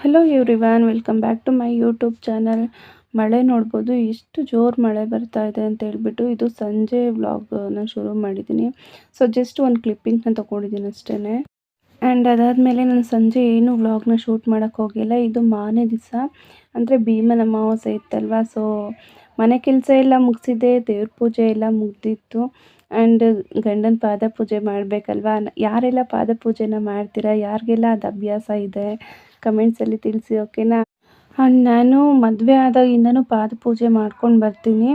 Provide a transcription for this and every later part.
Hello everyone welcome back to my YouTube channel ಮಳೆ ನೋಡ್ಬೋದು ಎಷ್ಟು ಜೋರು ಮಳೆ ಬರ್ತಾ ಇದೆ ಅಂತ ಹೇಳ್ಬಿಟ್ಟು ಇದು ಸಂಜೆ ವ್ಲಾಗ್ನ ಶುರು ಮಾಡಿದ್ದೀನಿ. ಸೊ ಜಸ್ಟ್ ಒಂದು ಕ್ಲಿಪ್ಪಿಂಗ್ನ ತೊಗೊಂಡಿದ್ದೀನಿ ಅಷ್ಟೇ ಆ್ಯಂಡ್ ಅದಾದಮೇಲೆ ನಾನು ಸಂಜೆ ಏನು ವ್ಲಾಗ್ನ ಶೂಟ್ ಮಾಡೋಕ್ಕೆ ಹೋಗಿಲ್ಲ, ಇದು ಮಾರನೇ ದಿವಸ. ಅಂದರೆ ಭೀಮನ ಅಮಾವಾಸ್ಯೆ ಇತ್ತಲ್ವ ಸೊ ಮನೆ ಕೆಲಸ ಎಲ್ಲ ಮುಗಿಸಿದೆ, ದೇವ್ರ ಪೂಜೆ ಎಲ್ಲ ಮುಗ್ದಿತ್ತು. ಆ್ಯಂಡ್ ಗಂಡನ ಪಾದ ಪೂಜೆ ಮಾಡಬೇಕಲ್ವಾ, ಯಾರೆಲ್ಲ ಪಾದ ಪೂಜೆನ ಮಾಡ್ತೀರಾ, ಯಾರಿಗೆಲ್ಲ ಅದು ಅಭ್ಯಾಸ ಇದೆ? ಕಮೆಂಟ್ಸಲ್ಲಿ ತಿಳಿಸಿ ಓಕೆನಾ ನಾನು ಮದುವೆ ಆದಾಗಿಂದನೂ ಪಾದ ಪೂಜೆ ಮಾಡ್ಕೊಂಡು ಬರ್ತೀನಿ.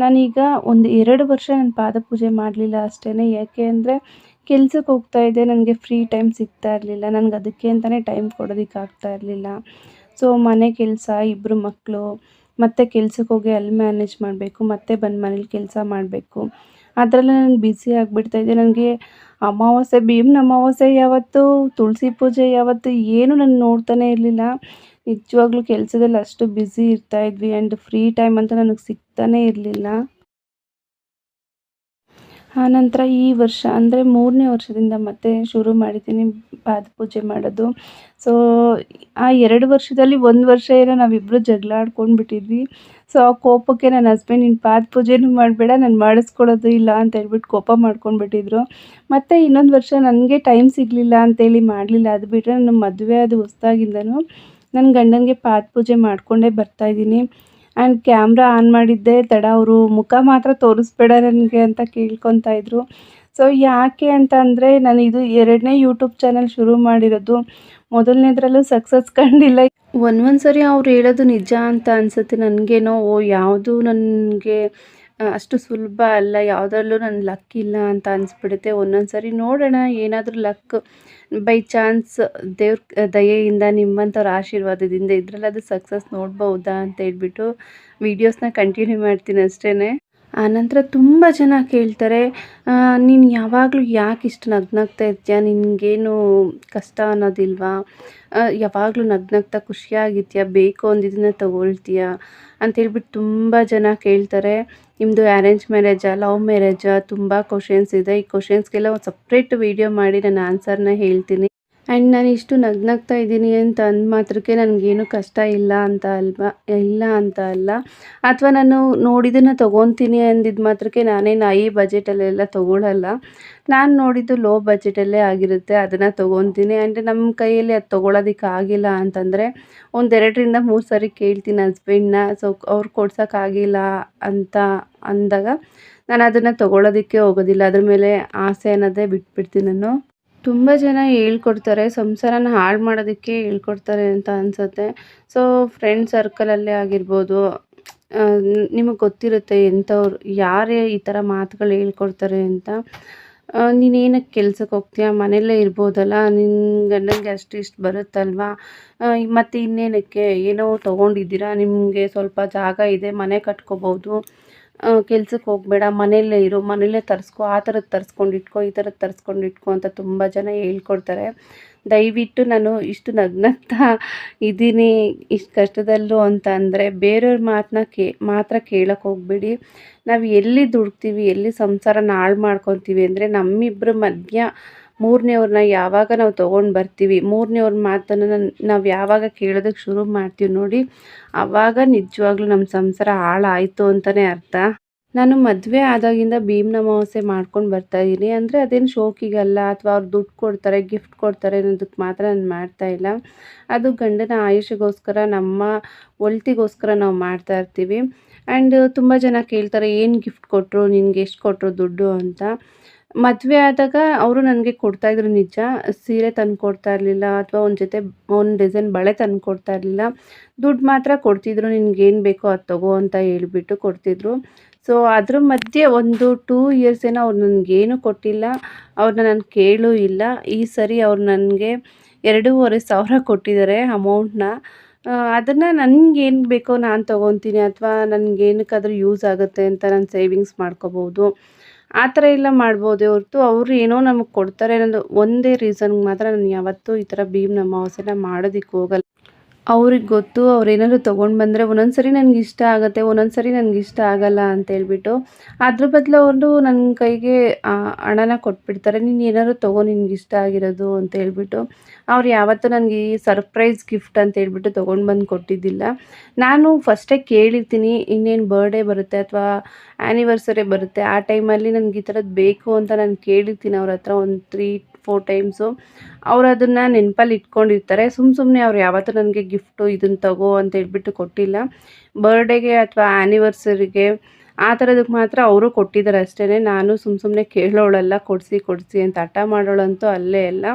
ನಾನೀಗ ಒಂದು ಎರಡು ವರ್ಷ ನಾನು ಪಾದ ಪೂಜೆ ಮಾಡಲಿಲ್ಲ ಅಷ್ಟೇ ಯಾಕೆ ಅಂದರೆ ಕೆಲ್ಸಕ್ಕೆ ಹೋಗ್ತಾ ಇದ್ದೆ, ನನಗೆ ಫ್ರೀ ಟೈಮ್ ಸಿಗ್ತಾ ಇರಲಿಲ್ಲ. ನನಗೆ ಅದಕ್ಕೆ ಅಂತಲೇ ಟೈಮ್ ಕೊಡೋದಕ್ಕೆ ಆಗ್ತಾ ಇರಲಿಲ್ಲ. ಸೊ ಮನೆ ಕೆಲಸ ಇಬ್ಬರು ಮಕ್ಕಳು ಮತ್ತೆ ಕೆಲ್ಸಕ್ಕೆ ಹೋಗಿ ಅಲ್ಲಿ ಮ್ಯಾನೇಜ್ ಮಾಡಬೇಕು, ಮತ್ತೆ ಬಂದು ಮನೇಲಿ ಕೆಲಸ ಮಾಡಬೇಕು. ಅದರಲ್ಲೇ ನಾನು ಬ್ಯುಸಿ ಆಗಿಬಿಡ್ತಾಯಿದ್ದೆ ನನಗೆ ಅಮಾವಾಸ್ಯೆ, ಭೀಮ್ನ ಅಮಾವಾಸ್ಯೆ ಯಾವತ್ತು, ತುಳಸಿ ಪೂಜೆ ಯಾವತ್ತು ಏನು ನಾನು ನೋಡ್ತಾನೆ ಇರಲಿಲ್ಲ. ನಿಜವಾಗ್ಲೂ ಕೆಲಸದಲ್ಲಿ ಅಷ್ಟು ಬ್ಯುಸಿ ಇರ್ತಾಯಿದ್ವಿ ಆ್ಯಂಡ್ ಫ್ರೀ ಟೈಮ್ ಅಂತ ನನಗೆ ಸಿಗ್ತಾನೇ ಇರಲಿಲ್ಲ. ಆನಂತರ ಈ ವರ್ಷ, ಅಂದರೆ ಮೂರನೇ ವರ್ಷದಿಂದ ಮತ್ತೆ ಶುರು ಮಾಡಿದ್ದೀನಿ ಪಾದ ಪೂಜೆ ಮಾಡೋದು. ಸೊ ಆ ಎರಡು ವರ್ಷದಲ್ಲಿ ಒಂದು ವರ್ಷ ಏನೋ ನಾವಿಬ್ಬರು ಜಗಳ ಆಡ್ಕೊಂಡು ಬಿಟ್ಟಿದ್ವಿ ಸೊ ಆ ಕೋಪಕ್ಕೆ ನನ್ನ ಹಸ್ಬೆಂಡ್ ನಿನ್ನ ಪಾದ ಪೂಜೆನೂ ಮಾಡಬೇಡ, ನಾನು ಮಾಡಿಸ್ಕೊಳ್ಳೋದು ಇಲ್ಲ ಅಂತ ಹೇಳ್ಬಿಟ್ಟು ಕೋಪ ಮಾಡ್ಕೊಂಡ್ಬಿಟ್ಟಿದ್ರು. ಮತ್ತು ಇನ್ನೊಂದು ವರ್ಷ ನನಗೆ ಟೈಮ್ ಸಿಗಲಿಲ್ಲ ಅಂತೇಳಿ ಮಾಡಲಿಲ್ಲ. ಅದು ಬಿಟ್ಟರೆ ನನ್ನ ಮದುವೆ ಅದು ಹೊಸ್ದಾಗಿಂದನೂ ನನ್ನ ಗಂಡನಿಗೆ ಪಾದ ಪೂಜೆ ಮಾಡಿಕೊಂಡೇ ಬರ್ತಾಯಿದ್ದೀನಿ ಆ್ಯಂಡ್ ಕ್ಯಾಮ್ರಾ ಆನ್ ಮಾಡಿದ್ದೆ. ತಡ, ಅವರು ಮುಖ ಮಾತ್ರ ತೋರಿಸ್ಬೇಡ ನನಗೆ ಅಂತ ಕೇಳ್ಕೊತಾ ಇದ್ರು. ಸೊ ಯಾಕೆ ಅಂತ ಅಂದರೆ, ನಾನು ಇದು ಎರಡನೇ ಯೂಟ್ಯೂಬ್ ಚಾನಲ್ ಶುರು ಮಾಡಿರೋದು. ಮೊದಲನೇದ್ರಲ್ಲೂ ಸಕ್ಸಸ್ ಕಂಡಿಲ್ಲ. ಒಂದೊಂದು ಸರಿ ಅವ್ರು ಹೇಳೋದು ನಿಜ ಅಂತ ಅನಿಸುತ್ತೆ. ನನಗೇನೋ, ಓ, ಯಾವುದು ನನಗೆ ಅಷ್ಟು ಸುಲಭ ಅಲ್ಲ, ಯಾವುದ್ರಲ್ಲೂ ನನ್ನ ಲಕ್ ಇಲ್ಲ ಅಂತ ಅನಿಸ್ಬಿಡುತ್ತೆ. ಒಂದೊಂದು ಸರಿ ನೋಡೋಣ, ಏನಾದರೂ ಲಕ್ ಬೈ ಚಾನ್ಸ್ ದೇವ್ರ ದಯೆಯಿಂದ, ನಿಮ್ಮಂಥವ್ರ ಆಶೀರ್ವಾದದಿಂದ ಇದರಲ್ಲಾದ್ರೂ ಸಕ್ಸಸ್ ನೋಡ್ಬೋದಾ ಅಂತ ಹೇಳ್ಬಿಟ್ಟು ವೀಡಿಯೋಸ್ನ ಕಂಟಿನ್ಯೂ ಮಾಡ್ತೀನಿ ಅಷ್ಟೇ ಆನಂತರ ತುಂಬ ಜನ ಕೇಳ್ತಾರೆ ನೀನು ಯಾವಾಗಲೂ ಯಾಕೆ ಇಷ್ಟು ನಗ್ನಗ್ತಾ ಇರ್ತೀಯ ನಿನಗೇನು ಕಷ್ಟ ಅನ್ನೋದಿಲ್ವಾ? ಯಾವಾಗಲೂ ನಗ್ನಗ್ತಾ ಖುಷಿಯಾಗಿರ್ತೀಯ ಬೇಕು ಅಂದಿದ್ದನ್ನ ತೊಗೊಳ್ತೀಯ? ಅಂತೇಳ್ಬಿಟ್ಟು ತುಂಬ ಜನ ಕೇಳ್ತಾರೆ ನಿಮ್ಮದು ಅರೇಂಜ್ ಮ್ಯಾರೇಜಾ ಲವ್ ಮ್ಯಾರೇಜಾ ತುಂಬ ಕ್ವಶನ್ಸ್ ಇದೆ. ಈ ಕ್ವಶನ್ಸ್ಗೆಲ್ಲ ಒಂದು ಸಪ್ರೇಟ್ ವೀಡಿಯೋ ಮಾಡಿ, ನಾನು ಆನ್ಸರ್ನ ಹೇಳ್ತೀನಿ. ಆ್ಯಂಡ್ ನಾನು ಇಷ್ಟು ನಗ್ನಗ್ತಾ ಇದ್ದೀನಿ ಅಂತ ಅಂದ ಮಾತ್ರಕ್ಕೆ ನನಗೇನು ಕಷ್ಟ ಇಲ್ಲ ಅಂತ ಅಲ್ವಾ? ಇಲ್ಲ ಅಂತ ಅಲ್ಲ. ಅಥವಾ ನಾನು ನೋಡಿದ್ದನ್ನು ತೊಗೊತೀನಿ ಅಂದಿದ್ದು ಮಾತ್ರಕ್ಕೆ ನಾನೇನು ಐ ಬಜೆಟಲ್ಲೆಲ್ಲ ತೊಗೊಳಲ್ಲ. ನಾನು ನೋಡಿದ್ದು ಲೋ ಬಜೆಟಲ್ಲೇ ಆಗಿರುತ್ತೆ, ಅದನ್ನು ತೊಗೊತೀನಿ. ಆ್ಯಂಡ್ ನಮ್ಮ ಕೈಯಲ್ಲಿ ಅದು ತೊಗೊಳೋದಕ್ಕೆ ಆಗಿಲ್ಲ ಅಂತಂದರೆ ಒಂದೆರಡರಿಂದ ಮೂರು ಸಾರಿ ಕೇಳ್ತೀನಿ ಹಸ್ಬೆಂಡ್ನ. ಸೊ ಅವ್ರು ಕೊಡ್ಸೋಕ್ಕಾಗಿಲ್ಲ ಅಂತ ಅಂದಾಗ ನಾನು ಅದನ್ನು ತೊಗೊಳೋದಕ್ಕೆ ಹೋಗೋದಿಲ್ಲ. ಅದ್ರ ಮೇಲೆ ಆಸೆ ಅನ್ನೋದೇ ಬಿಟ್ಬಿಡ್ತೀನಿ ನಾನು. ತುಂಬ ಜನ ಹೇಳ್ಕೊಡ್ತಾರೆ, ಸಂಸಾರನ ಹಾಳು ಮಾಡೋದಕ್ಕೆ ಹೇಳ್ಕೊಡ್ತಾರೆ ಅಂತ ಅನಿಸುತ್ತೆ. ಸೊ ಫ್ರೆಂಡ್ ಸರ್ಕಲಲ್ಲೇ ಆಗಿರ್ಬೋದು ನಿಮಗೆ ಗೊತ್ತಿರುತ್ತೆ ಎಂಥವ್ರು, ಯಾರೇ ಈ ಥರ ಮಾತುಗಳು ಹೇಳ್ಕೊಡ್ತಾರೆ ಅಂತ. ನೀನು ಏನಕ್ಕೆ ಕೆಲ್ಸಕ್ಕೆ ಹೋಗ್ತೀಯ? ಮನೆಯಲ್ಲೇ ಇರ್ಬೋದಲ್ಲ ನಿನ್ನ ಗಂಡನಿಗೆ ಅಷ್ಟು ಇಷ್ಟು ಬರುತ್ತಲ್ವಾ? ಮತ್ತು ಇನ್ನೇನಕ್ಕೆ? ಏನೋ ತೊಗೊಂಡಿದ್ದೀರಾ? ನಿಮಗೆ ಸ್ವಲ್ಪ ಜಾಗ ಇದೆ, ಮನೆ ಕಟ್ಕೋಬೋದು. ಕೆಲ್ಸಕ್ಕೆ ಹೋಗಬೇಡ, ಮನೆಯಲ್ಲೇ ಇರು, ಮನೆಯಲ್ಲೇ ತರಿಸ್ಕೊ, ಆ ಥರದ್ದು ತರಿಸ್ಕೊಂಡು ಇಟ್ಕೊ, ಈ ಥರದ್ದು ತರಿಸ್ಕೊಂಡು ಇಟ್ಕೊ ಅಂತ ತುಂಬ ಜನ ಹೇಳ್ಕೊಡ್ತಾರೆ. ದಯವಿಟ್ಟು ನಾನು ಇಷ್ಟು ನಗ್ನಗ್ತಾ ಇದ್ದೀನಿ ಇಷ್ಟು ಕಷ್ಟದಲ್ಲೂ ಅಂತ ಅಂದರೆ ಬೇರೆಯವ್ರ ಮಾತನ್ನ ಕೇ, ಮಾತ್ರ ಕೇಳಕ್ಕೆ ಹೋಗ್ಬೇಡಿ. ನಾವು ಎಲ್ಲಿ ದುಡ್ತೀವಿ, ಎಲ್ಲಿ ಸಂಸಾರನ ಹಾಳು ಮಾಡ್ಕೊತೀವಿ ಅಂದರೆ ನಮ್ಮಿಬ್ಬರ ಮಧ್ಯ ಮೂರನೇವ್ರನ್ನ ಯಾವಾಗ ನಾವು ತೊಗೊಂಡು ಬರ್ತೀವಿ ಮೂರನೇವ್ರ ಮಾತನ್ನು ನಾವು ಯಾವಾಗ ಕೇಳೋದಕ್ಕೆ ಶುರು ಮಾಡ್ತೀವಿ ನೋಡಿ ಆವಾಗ ನಿಜವಾಗ್ಲೂ ನಮ್ಮ ಸಂಸಾರ ಹಾಳಾಯಿತು ಅಂತಲೇ ಅರ್ಥ. ನಾನು ಮದುವೆ ಆದಾಗಿಂದ ಭೀಮನ ಅಮಾವಾಸ್ಯೆ ಮಾಡ್ಕೊಂಡು ಬರ್ತಾ ಇದ್ದೀನಿ ಅಂದರೆ ಅದೇನು ಶೋಕಿಗಲ್ಲ ಅಥವಾ ಅವ್ರು ದುಡ್ಡು ಕೊಡ್ತಾರೆ, ಗಿಫ್ಟ್ ಕೊಡ್ತಾರೆ ಅನ್ನೋದಕ್ಕೆ ಮಾತ್ರ ನಾನು ಮಾಡ್ತಾ ಇಲ್ಲ. ಅದು ಗಂಡನ ಆಯುಷಗೋಸ್ಕರ, ನಮ್ಮ ಒಳ್ತಿಗೋಸ್ಕರ ನಾವು ಮಾಡ್ತಾ ಇರ್ತೀವಿ. ಆ್ಯಂಡ್ ತುಂಬ ಜನ ಕೇಳ್ತಾರೆ, ಏನು ಗಿಫ್ಟ್ ಕೊಟ್ಟರು ನಿನಗೆ ಎಷ್ಟು ಕೊಟ್ಟರು ದುಡ್ಡು ಅಂತ. ಮದುವೆ ಆದಾಗ ಅವರು ನನಗೆ ಕೊಡ್ತಾ ಇದ್ರು ನಿಜ. ಸೀರೆ ತಂದು ಕೊಡ್ತಾ ಇರಲಿಲ್ಲ ಅಥವಾ ಒಂದು ಜೊತೆ ಒಂದು ಡಿಸೈನ್ ಬಳೆ ತಂದು ಕೊಡ್ತಾ ಇರಲಿಲ್ಲ. ದುಡ್ಡು ಮಾತ್ರ ಕೊಡ್ತಿದ್ರು ನಿನಗೇನು ಬೇಕೋ ಅದು ತಗೋ ಅಂತ ಹೇಳಿಬಿಟ್ಟು ಕೊಡ್ತಿದ್ರು. ಸೊ ಅದ್ರ ಮಧ್ಯೆ ಒಂದು ಟೂ ಇಯರ್ಸ್ ಏನೋ ಅವ್ರು ನನಗೇನು ಕೊಟ್ಟಿಲ್ಲ ಅವ್ರನ್ನ ನಾನು ಕೇಳೂ ಇಲ್ಲ. ಈ ಸರಿ ಅವ್ರು ನನಗೆ ಎರಡೂವರೆ ಸಾವಿರ ಕೊಟ್ಟಿದ್ದಾರೆ ಅಮೌಂಟ್ನ. ಅದನ್ನು ನನಗೇನು ಬೇಕೋ ನಾನು ತೊಗೊತೀನಿ ಅಥವಾ ನನಗೇನಕ್ಕಾದ್ರೂ ಯೂಸ್ ಆಗುತ್ತೆ ಅಂತ ನಾನು ಸೇವಿಂಗ್ಸ್ ಮಾಡ್ಕೋಬೋದು. ಆ ಥರ ಎಲ್ಲ ಮಾಡ್ಬೋದೇ. ಹೊರ್ತು ಅವರು ಏನೋ ನಮಗೆ ಕೊಡ್ತಾರೆ ಅನ್ನೋದು ಒಂದೇ ರೀಸನ್ಗೆ ಮಾತ್ರ ನಾನು ಯಾವತ್ತೂ ಈ ಥರ ಭೀಮ್ನ ಅಮಾವಾಸ್ಯೆನ ಮಾಡೋದಕ್ಕೆ ಹೋಗಲ್ಲ. ಅವ್ರಿಗೆ ಗೊತ್ತು, ಅವ್ರು ಏನಾದ್ರು ತೊಗೊಂಡು ಬಂದರೆ ಒಂದೊಂದು ಸರಿ ನನಗೆ ಇಷ್ಟ ಆಗುತ್ತೆ ಒಂದೊಂದು ಸರಿ ನನಗೆ ಇಷ್ಟ ಆಗಲ್ಲ ಅಂತ ಹೇಳ್ಬಿಟ್ಟು ಅದ್ರ ಬದಲು ಅವರು ನನ್ನ ಕೈಗೆ ಹಣನ ಕೊಟ್ಬಿಡ್ತಾರೆ. ನೀನು ಏನಾದ್ರು ತೊಗೊ, ನಿನ್ಗೆ ಇಷ್ಟ ಆಗಿರೋದು ಅಂತ ಹೇಳ್ಬಿಟ್ಟು ಅವ್ರು ಯಾವತ್ತೂ ನನಗೆ ಈ ಸರ್ಪ್ರೈಸ್ ಗಿಫ್ಟ್ ಅಂತ ಹೇಳ್ಬಿಟ್ಟು ತೊಗೊಂಡು ಬಂದು ಕೊಟ್ಟಿದ್ದಿಲ್ಲ. ನಾನು ಫಸ್ಟೇ ಕೇಳಿರ್ತೀನಿ, ಇನ್ನೇನು ಬರ್ಡೇ ಬರುತ್ತೆ ಅಥವಾ ಆ್ಯನಿವರ್ಸರಿ ಬರುತ್ತೆ, ಆ ಟೈಮಲ್ಲಿ ನನಗೆ ಈ ಥರದ್ದು ಬೇಕು ಅಂತ ನಾನು ಕೇಳಿರ್ತೀನಿ ಅವ್ರ ಹತ್ರ ಒಂದು ತ್ರೀ ಫೋರ್ ಟೈಮ್ಸು ಅವ್ರು ಅದನ್ನು ನೆನಪಲ್ಲಿ ಇಟ್ಕೊಂಡಿರ್ತಾರೆ. ಸುಮ್ಮ ಸುಮ್ಮನೆ ಅವ್ರು ಯಾವತ್ತೂ ನನಗೆ ಗಿಫ್ಟು ಇದನ್ನು ತಗೋ ಅಂತ ಹೇಳ್ಬಿಟ್ಟು ಕೊಟ್ಟಿಲ್ಲ. ಬರ್ಡೇಗೆ ಅಥವಾ ಆ್ಯನಿವರ್ಸರಿಗೆ ಆ ಥರದಕ್ಕೆ ಮಾತ್ರ ಅವರು ಕೊಟ್ಟಿದ್ದಾರೆ ಅಷ್ಟೇ ನಾನು ಸುಮ್ಮ ಸುಮ್ಮನೆ ಕೇಳೋಳಲ್ಲ, ಕೊಡಿಸಿ ಕೊಡಿಸಿ ಅಂತ ಹಠ ಮಾಡೋಳಂತೂ ಅಲ್ಲೇ ಅಲ್ಲ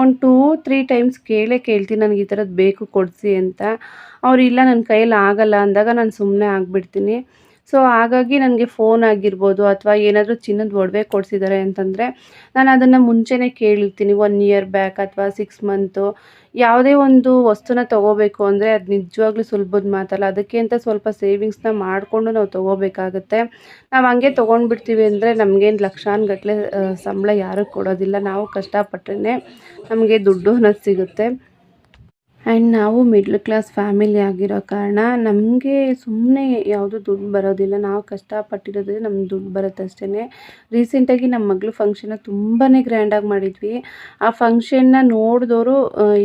ಒಂದು ಟೂ ತ್ರೀ ಟೈಮ್ಸ್ ಕೇಳೇ ಕೇಳ್ತೀನಿ, ನನಗೆ ಈ ಥರದ್ದು ಬೇಕು, ಕೊಡಿಸಿ ಅಂತ. ಅವ್ರು, ಇಲ್ಲ ನನ್ನ ಕೈಯಲ್ಲಿ ಆಗಲ್ಲ ಅಂದಾಗ ನಾನು ಸುಮ್ಮನೆ ಆಗಿಬಿಡ್ತೀನಿ. ಸೊ ಹಾಗಾಗಿ ನನಗೆ ಫೋನ್ ಆಗಿರ್ಬೋದು ಅಥವಾ ಏನಾದರೂ ಚಿನ್ನದ ಒಡವೆ ಕೊಡಿಸಿದ್ದಾರೆ ಅಂತಂದರೆ ನಾನು ಅದನ್ನು ಮುಂಚೆನೇ ಕೇಳಿರ್ತೀನಿ ಒನ್ ಇಯರ್ ಬ್ಯಾಕ್ ಅಥವಾ ಸಿಕ್ಸ್ ಮಂತು ಯಾವುದೇ ಒಂದು ವಸ್ತುನ ತೊಗೋಬೇಕು ಅಂದರೆ ಅದು ನಿಜವಾಗ್ಲೂ ಸುಲಭದ ಮಾತಲ್ಲ. ಅದಕ್ಕೆ ಅಂತ ಸ್ವಲ್ಪ ಸೇವಿಂಗ್ಸ್ನ ಮಾಡಿಕೊಂಡು ನಾವು ತೊಗೋಬೇಕಾಗತ್ತೆ. ನಾವು ಹಂಗೆ ತೊಗೊಂಡ್ಬಿಡ್ತೀವಿ ಅಂದರೆ ನಮಗೇನು ಲಕ್ಷಾನುಗಟ್ಲೆ ಸಂಬಳ ಯಾರೂ ಕೊಡೋದಿಲ್ಲ. ನಾವು ಕಷ್ಟಪಟ್ರೇ ನಮಗೆ ದುಡ್ಡು ಅನ್ನೋದು ಸಿಗುತ್ತೆ. ಆ್ಯಂಡ್ ನಾವು ಮಿಡ್ಲ್ ಕ್ಲಾಸ್ ಫ್ಯಾಮಿಲಿ ಆಗಿರೋ ಕಾರಣ ನಮಗೆ ಸುಮ್ಮನೆ ಯಾವುದು ದುಡ್ಡು ಬರೋದಿಲ್ಲ. ನಾವು ಕಷ್ಟಪಟ್ಟಿರೋದ್ರೆ ನಮ್ಗೆ ದುಡ್ಡು ಬರುತ್ತೆ ಅಷ್ಟೇ ರೀಸೆಂಟಾಗಿ ನಮ್ಮ ಮಗಳು ಫಂಕ್ಷನ್ನ ತುಂಬಾ ಗ್ರ್ಯಾಂಡಾಗಿ ಮಾಡಿದ್ವಿ. ಆ ಫಂಕ್ಷನ್ನ ನೋಡಿದವರು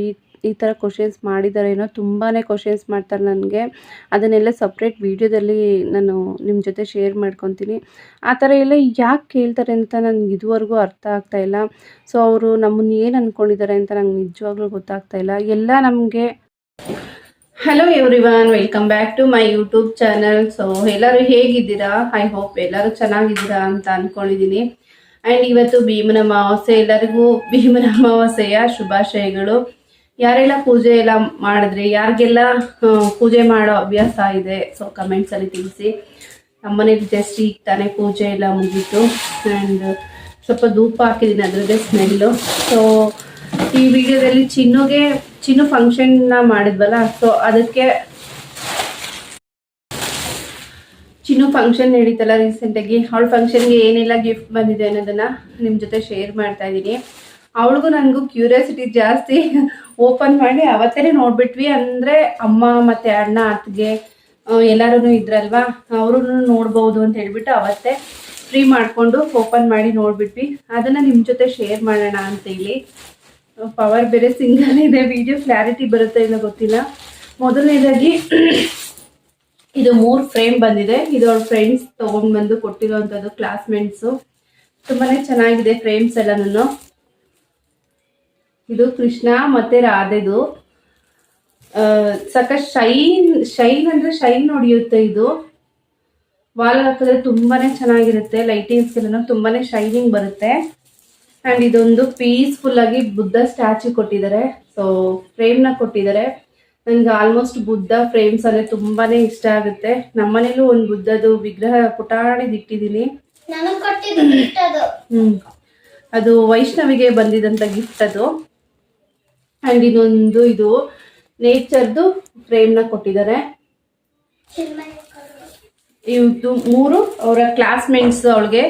ಈ ಈ ಥರ ಕ್ವಶನ್ಸ್ ಮಾಡಿದ್ದಾರೇನೋ ತುಂಬಾ ಕ್ವಶನ್ಸ್ ಮಾಡ್ತಾರೆ ನನಗೆ. ಅದನ್ನೆಲ್ಲ ಸಪ್ರೇಟ್ ವೀಡಿಯೋದಲ್ಲಿ ನಾನು ನಿಮ್ಮ ಜೊತೆ ಶೇರ್ ಮಾಡ್ಕೊತೀನಿ. ಆ ಥರ ಎಲ್ಲ ಯಾಕೆ ಕೇಳ್ತಾರೆ ಅಂತ ನನಗೆ ಇದುವರೆಗೂ ಅರ್ಥ ಆಗ್ತಾ ಇಲ್ಲ. ಸೊ ಅವರು ನಮ್ಮನ್ನು ಏನು ಅಂದ್ಕೊಂಡಿದ್ದಾರೆ ಅಂತ ನಂಗೆ ನಿಜವಾಗ್ಲೂ ಗೊತ್ತಾಗ್ತಾ ಇಲ್ಲ. ಎಲ್ಲ ನಮಗೆ hello everyone welcome back to my YouTube channel so ಎಲ್ಲರೂ ಹೇಗಿದ್ದೀರಾ? ಐ ಹೋಪ್ ಎಲ್ಲರೂ ಚೆನ್ನಾಗಿದ್ದೀರಾ ಅಂತ ಅಂದ್ಕೊಂಡಿದ್ದೀನಿ ಆ್ಯಂಡ್ ಇವತ್ತು ಭೀಮನ ಅಮಾವಾಸ್ಯೆ, ಎಲ್ಲರಿಗೂ ಭೀಮನ ಅಮಾವಾಸ್ಯೆಯ ಶುಭಾಶಯಗಳು. ಯಾರೆಲ್ಲ ಪೂಜೆ ಎಲ್ಲ ಮಾಡಿದ್ರಿ? ಯಾರಿಗೆಲ್ಲ ಪೂಜೆ ಮಾಡೋ ಅಭ್ಯಾಸ ಇದೆ? ಸೊ ಕಮೆಂಟ್ಸಲ್ಲಿ ತಿಳಿಸಿ. ನಮ್ಮನೇಲಿ ಜಸ್ಟ್ ಈಗ ತಾನೇ ಪೂಜೆ ಎಲ್ಲ ಮುಗೀತು. ಆ್ಯಂಡ್ ಸ್ವಲ್ಪ ಧೂಪ ಹಾಕಿದ್ದೀನಿ ಅದರದ್ದೇ ಸ್ಮೆಲ್ಲು ಸೊ ಈ ವಿಡಿಯೋದಲ್ಲಿ ಚಿನ್ನುಗೆ, ಚಿನ್ನು ಫಂಕ್ಷನ್ನ ಮಾಡಿದ್ವಲ್ಲ? ಸೊ ಅದಕ್ಕೆ ಚಿನ್ನು ಫಂಕ್ಷನ್ ನಡೀತಲ್ಲ ರೀಸೆಂಟಾಗಿ ಅವಳ ಫಂಕ್ಷನ್ಗೆ ಏನೆಲ್ಲ ಗಿಫ್ಟ್ ಬಂದಿದೆ ಅನ್ನೋದನ್ನ ನಿಮ್ಮ ಜೊತೆ ಶೇರ್ ಮಾಡ್ತಾ ಇದ್ದೀನಿ. ಅವಳಿಗೂ ನನಗೂ ಕ್ಯೂರಿಯಾಸಿಟಿ ಜಾಸ್ತಿ ಓಪನ್ ಮಾಡಿ ಅವತ್ತೇ ನೋಡ್ಬಿಟ್ವಿ. ಅಂದರೆ ಅಮ್ಮ ಮತ್ತು ಅಣ್ಣ, ಅತ್ತಿಗೆ ಎಲ್ಲರೂ ಇದ್ರಲ್ವಾ? ಅವರು ನೋಡ್ಬೋದು ಅಂತ ಹೇಳ್ಬಿಟ್ಟು ಅವತ್ತೇ ಫ್ರೀ ಮಾಡಿಕೊಂಡು ಓಪನ್ ಮಾಡಿ ನೋಡ್ಬಿಟ್ವಿ. ಅದನ್ನು ನಿಮ್ಮ ಜೊತೆ ಶೇರ್ ಮಾಡೋಣ ಅಂತೇಳಿ ಪವರ್ ಬೇರೆ ಸಿಂಗಲ್ ಇದೆ ವಿಡಿಯೋ ಕ್ಲಾರಿಟಿ ಬರುತ್ತೆ ಇಲ್ಲ ಗೊತ್ತಿಲ್ಲ. ಮೊದಲನೇದಾಗಿ ಇದು ಮೂರು ಫ್ರೇಮ್ ಬಂದಿದೆ. ಇದು ಅವ್ರ ಫ್ರೆಂಡ್ಸ್ ತೊಗೊಂಡು ಬಂದು ಕೊಟ್ಟಿರೋವಂಥದ್ದು ಕ್ಲಾಸ್ಮೇಟ್ಸು ತುಂಬಾ ಚೆನ್ನಾಗಿದೆ ಫ್ರೇಮ್ಸ್ ಎಲ್ಲನೂ ಇದು ಕೃಷ್ಣ ಮತ್ತೆ ರಾಧೆದು. ಸಾಕಷ್ಟು ಶೈನ್ ಶೈನ್ ಅಂದ್ರೆ ಶೈನ್ ಹೊಡೆಯುತ್ತೆ ಇದು. ವಾಲ್ ಹಾಕಿದ್ರೆ ತುಂಬಾನೇ ಚೆನ್ನಾಗಿರುತ್ತೆ ಲೈಟಿಂಗ್ಸ್ ಎಲ್ಲ ತುಂಬಾನೇ ಶೈನಿಂಗ್ ಬರುತ್ತೆ. ಅಂಡ್ ಇದೊಂದು ಪೀಸ್ಫುಲ್ ಆಗಿ ಬುದ್ಧ ಸ್ಟ್ಯಾಚು ಕೊಟ್ಟಿದ್ದಾರೆ. ಸೊ ಫ್ರೇಮ್ನ ಕೊಟ್ಟಿದ್ದಾರೆ. ನನಗೆ ಆಲ್ಮೋಸ್ಟ್ ಬುದ್ಧ ಫ್ರೇಮ್ಸ್ ಅಂದ್ರೆ ತುಂಬಾನೇ ಇಷ್ಟ ಆಗುತ್ತೆ. ನಮ್ಮನೇಲೂ ಒಂದು ಬುದ್ಧದು ವಿಗ್ರಹ ಪುಟಾಣಿದ್ ಇಟ್ಟಿದ್ದೀನಿ. ಅದು. ಹ್ಮ್. ಅದು ವೈಷ್ಣವಿಗೆ ಬಂದಿದಂತ ಗಿಫ್ಟ್ ಅದು. ಅಂಡ್ ಇನ್ನೊಂದು ಇದು ನೇಚರ್ದು ಫ್ರೇಮ್ನ ಕೊಟ್ಟಿದ್ದಾರೆ. ಇವತ್ತು ಮೂರು ಅವರ ಕ್ಲಾಸ್ಮೇಟ್ಸ್ ಅವಳಿಗೆ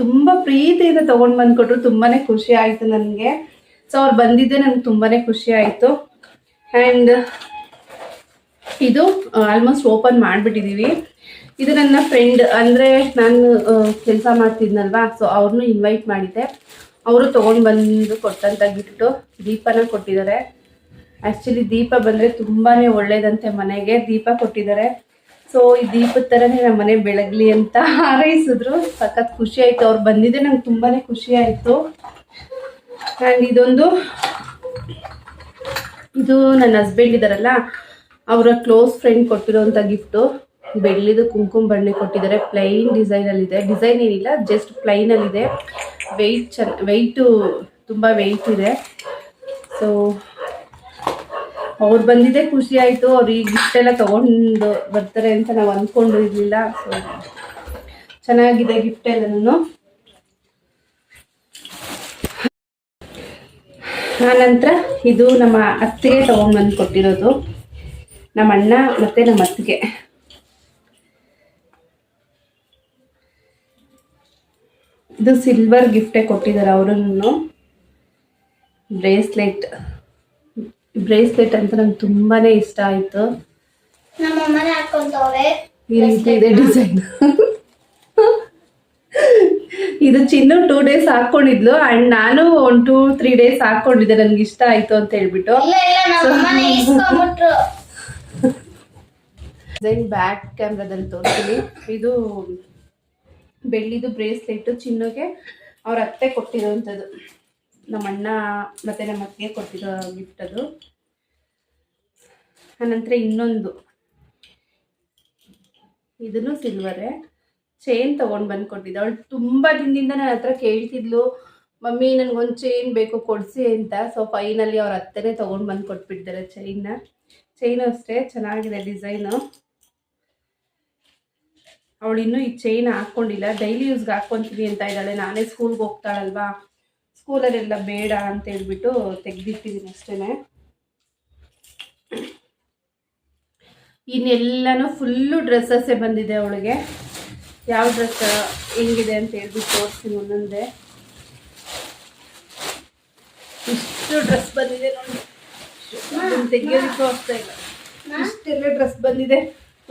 ತುಂಬ ಪ್ರೀತಿಯಿಂದ ತಗೊಂಡು ಬಂದು ತುಂಬಾ ಖುಷಿ ಆಯಿತು ನನಗೆ. ಸೊ ಅವ್ರು ಬಂದಿದ್ದೆ ನನಗೆ ತುಂಬಾನೇ ಖುಷಿ ಆಯಿತು. ಆ್ಯಂಡ್ ಇದು ಆಲ್ಮೋಸ್ಟ್ ಓಪನ್ ಮಾಡಿಬಿಟ್ಟಿದ್ದೀವಿ ಇದು ನನ್ನ ಫ್ರೆಂಡ್ ಅಂದರೆ ನಾನು ಕೆಲಸ ಮಾಡ್ತಿದ್ನಲ್ವಾ ಸೊ ಅವ್ರನ್ನೂ ಇನ್ವೈಟ್ ಮಾಡಿದ್ದೆ. ಅವರು ತೊಗೊಂಡು ಬಂದು ಕೊಟ್ಟಂಥ ಗಿಫ್ಟು ದೀಪನ ಕೊಟ್ಟಿದ್ದಾರೆ. ಆ್ಯಕ್ಚುಲಿ ದೀಪ ಬಂದರೆ ತುಂಬಾ ಒಳ್ಳೇದಂತೆ ಮನೆಗೆ. ದೀಪ ಕೊಟ್ಟಿದ್ದಾರೆ. ಸೊ ಈ ದೀಪದ ಥರನೇ ನಮ್ಮ ಮನೆ ಬೆಳಗ್ಲಿ ಅಂತ ಹಾರೈಸಿದ್ರು. ಸಖತ್ ಖುಷಿ ಆಯಿತು. ಅವ್ರು ಬಂದಿದ್ದೆ ನಂಗೆ ತುಂಬಾ ಖುಷಿ ಆಯಿತು. ಆ್ಯಂಡ್ ಇದೊಂದು, ಇದು ನನ್ನ ಹಸ್ಬೆಂಡ್ ಇದ್ದಾರಲ್ಲ, ಅವರ ಕ್ಲೋಸ್ ಫ್ರೆಂಡ್ ಕೊಟ್ಟಿರೋಂಥ ಗಿಫ್ಟು ಬೆಳ್ಳಿದು ಕುಂಕುಮ ಬಣ್ಣ ಕೊಟ್ಟಿದ್ದಾರೆ. ಪ್ಲೈನ್ ಡಿಸೈನಲ್ಲಿದೆ ಡಿಸೈನ್ ಏನಿಲ್ಲ ಜಸ್ಟ್ ಪ್ಲೈನಲ್ಲಿದೆ ವೆಯ್ಟ್ ಚೆನ್ನ ವೆಯ್ಟು ತುಂಬ ವೆಯ್ಟ್ ಇದೆ. ಸೊ ಅವ್ರು ಬಂದಿದ್ದೆ ಖುಷಿ ಆಯಿತು. ಅವ್ರು ಈ ಗಿಫ್ಟ್ ಎಲ್ಲ ತೊಗೊಂಡು ಬರ್ತಾರೆ ಅಂತ ನಾವು ಅಂದ್ಕೊಂಡಿರಲಿಲ್ಲ ಸೊ ಚೆನ್ನಾಗಿದೆ ಗಿಫ್ಟ್ ಎಲ್ಲನೂ. ಆನಂತರ ಇದು ನಮ್ಮ ಅತ್ತಿಗೆ ತೊಗೊಂಡ್ಬಂದು ಕೊಟ್ಟಿರೋದು. ನಮ್ಮ ಅಣ್ಣ ಮತ್ತು ನಮ್ಮ ಅತ್ತಿಗೆ ಇದು ಸಿಲ್ವರ್ ಗಿಫ್ಟೇ ಕೊಟ್ಟಿದ್ದಾರೆ ಅವರನ್ನು. ಬ್ರೇಸ್ಲೆಟ್ ಬ್ರೇಸ್ಲೆಟ್ ಅಂತ ನಂಗೆ ತುಂಬಾನೇ ಇಷ್ಟ ಆಯ್ತು. ಈ ರೀತಿ ಇದೆ ಡಿಸೈನ್. ಇದು ಚಿನ್ನು ಟೂ ಡೇಸ್ ಹಾಕೊಂಡಿದ್ಲು ಅಂಡ್ ನಾನು ಒಂದು ಟೂ ತ್ರೀ ಡೇಸ್ ಹಾಕೊಂಡಿದ್ದೆ ನನ್ಗೆ ಇಷ್ಟ ಆಯ್ತು ಅಂತ ಹೇಳ್ಬಿಟ್ಟು. ಡಿಸೈನ್ ಬ್ಯಾಕ್ ಕ್ಯಾಮ್ರಾದಲ್ಲಿ ತೋರಿಸ್ತೀನಿ. ಇದು ಬೆಳ್ಳಿದು ಬ್ರೇಸ್ಲೆಟ್ ಚಿನ್ನಕ್ಕೆ ಅವ್ರ ಅತ್ತೆ ಕೊಟ್ಟಿರೋವಂಥದ್ದು ನಮ್ಮ ಅಣ್ಣ ಮತ್ತೆ ನಮ್ಮ ಅತ್ತಿಗೆ ಕೊಟ್ಟಿರೋ ಗಿಫ್ಟ್ ಅದು. ಆನಂತರ ಇನ್ನೊಂದು. ಇದನ್ನು ಸಿಲ್ವರೇ ಚೈನ್ ತೊಗೊಂಡು ಬಂದು ಕೊಟ್ಟಿದ್ದೆ. ಅವಳು ತುಂಬ ದಿನದಿಂದ ನನ್ನ ಹತ್ರ ಕೇಳ್ತಿದ್ಲು, ಮಮ್ಮಿ, ನನಗೊಂದು ಚೈನ್ ಬೇಕು, ಕೊಡಿಸಿ ಅಂತ. ಸೊ ಫೈನಲಿ ಅವ್ರ ಅತ್ತೆನೇ ತೊಗೊಂಡು ಬಂದು ಕೊಟ್ಬಿಟ್ಟಿದ್ದಾರೆ ಚೈನ್ನ ಚೈನು ಅಷ್ಟೇ, ಚೆನ್ನಾಗಿದೆ ಡಿಸೈನು ಅವಳು ಇನ್ನೂ ಈ ಚೈನ್ ಹಾಕ್ಕೊಂಡಿಲ್ಲ ಡೈಲಿ ಯೂಸ್ಗೆ ಹಾಕ್ಕೊಂತೀನಿ ಅಂತ ಇದ್ದಾಳೆ. ನಾನೇ ಸ್ಕೂಲ್ಗೆ ಹೋಗ್ತಾಳಲ್ವಾ? ಸ್ಕೂಲಲ್ಲೆಲ್ಲ ಬೇಡ ಅಂತ ಹೇಳ್ಬಿಟ್ಟು ತೆಗ್ದಿಟ್ಟಿದ್ದೀನಿ ಅಷ್ಟೇ ಇನ್ನೆಲ್ಲನೂ ಫುಲ್ಲು ಡ್ರೆಸ್ಸಸ್ಸೇ ಬಂದಿದೆ ಅವಳಿಗೆ. ಯಾವ ಡ್ರೆಸ್ ಹೆಂಗಿದೆ ಅಂತ ಹೇಳ್ಬಿಟ್ಟು ತೋರಿಸ್ತೀನಿ ಒಂದೊಂದೇ. ಇಷ್ಟು ಡ್ರೆಸ್ ಬಂದಿದೆ ನೋಡಿ. ತೆಗಿಯೋದಕ್ಕೆ ಆಗ್ತಾ ಇಲ್ಲ. ಇಷ್ಟೆಲ್ಲ ಡ್ರೆಸ್ ಬಂದಿದೆ.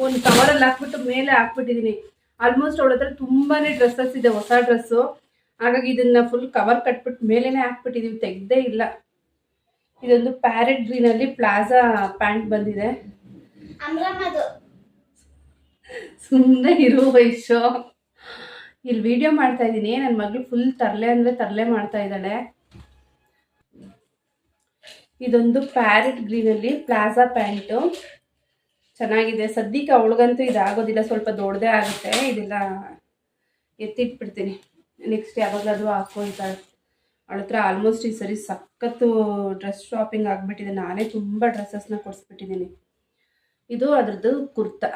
ಒಂದು ಕವರಲ್ಲಿ ಹಾಕ್ಬಿಟ್ಟು ಮೇಲೆ ಹಾಕ್ಬಿಟ್ಟಿದ್ದೀನಿ ಆಲ್ಮೋಸ್ಟ್ ಅವಳ ಹತ್ರ ತುಂಬಾನೇ ಡ್ರೆಸ್ಸಸ್ ಇದೆ ಹೊಸ ಡ್ರೆಸ್ಸು ಹಾಗಾಗಿ ಇದನ್ನ ಫುಲ್ ಕವರ್ ಕಟ್ಬಿಟ್ಟು ಮೇಲೇನೆ ಹಾಕ್ಬಿಟ್ಟಿದೀವಿ ತೆಗ್ದೇ ಇಲ್ಲ. ಇದೊಂದು ಪ್ಯಾರೆಟ್ ಗ್ರೀನಲ್ಲಿ ಪ್ಲಾಜಾ ಪ್ಯಾಂಟ್ ಬಂದಿದೆ. ಸುಮ್ಮನೆ ಇರು ವಯಸ್ಸು ಇಲ್ಲಿ ವಿಡಿಯೋ ಮಾಡ್ತಾ ಇದ್ದೀನಿ ನನ್ನ ಮಗಳು ಫುಲ್ ತರಲೆ ಅಂದರೆ ತರಲೆ ಮಾಡ್ತಾ ಇದ್ದಾಳೆ. ಇದೊಂದು ಪ್ಯಾರೆಟ್ ಗ್ರೀನಲ್ಲಿ ಪ್ಲಾಜಾ ಪ್ಯಾಂಟು ಚೆನ್ನಾಗಿದೆ. ಸದ್ಯಕ್ಕೆ ಅವಳಿಗಂತೂ ಇದಾಗೋದಿಲ್ಲ. ಸ್ವಲ್ಪ ದೊಡ್ಡದೇ ಆಗುತ್ತೆ. ಇದೆಲ್ಲ ಎತ್ತಿಟ್ಬಿಡ್ತೀನಿ. ನೆಕ್ಸ್ಟ್ ಯಾವಾಗಲಾದರೂ ಹಾಕ್ಕೊಳ್ತಾಳೆ ಅವಳ ಹತ್ರ ಆಲ್ಮೋಸ್ಟ್ ಈ ಸರಿ ಸಖತ್ತು ಡ್ರೆಸ್ ಶಾಪಿಂಗ್ ಆಗಿಬಿಟ್ಟಿದೆ. ನಾನೇ ತುಂಬ ಡ್ರೆಸ್ಸಸ್ನ ಕೊಡಿಸ್ಬಿಟ್ಟಿದ್ದೀನಿ. ಇದು ಅದರದ್ದು ಕುರ್ತಾ.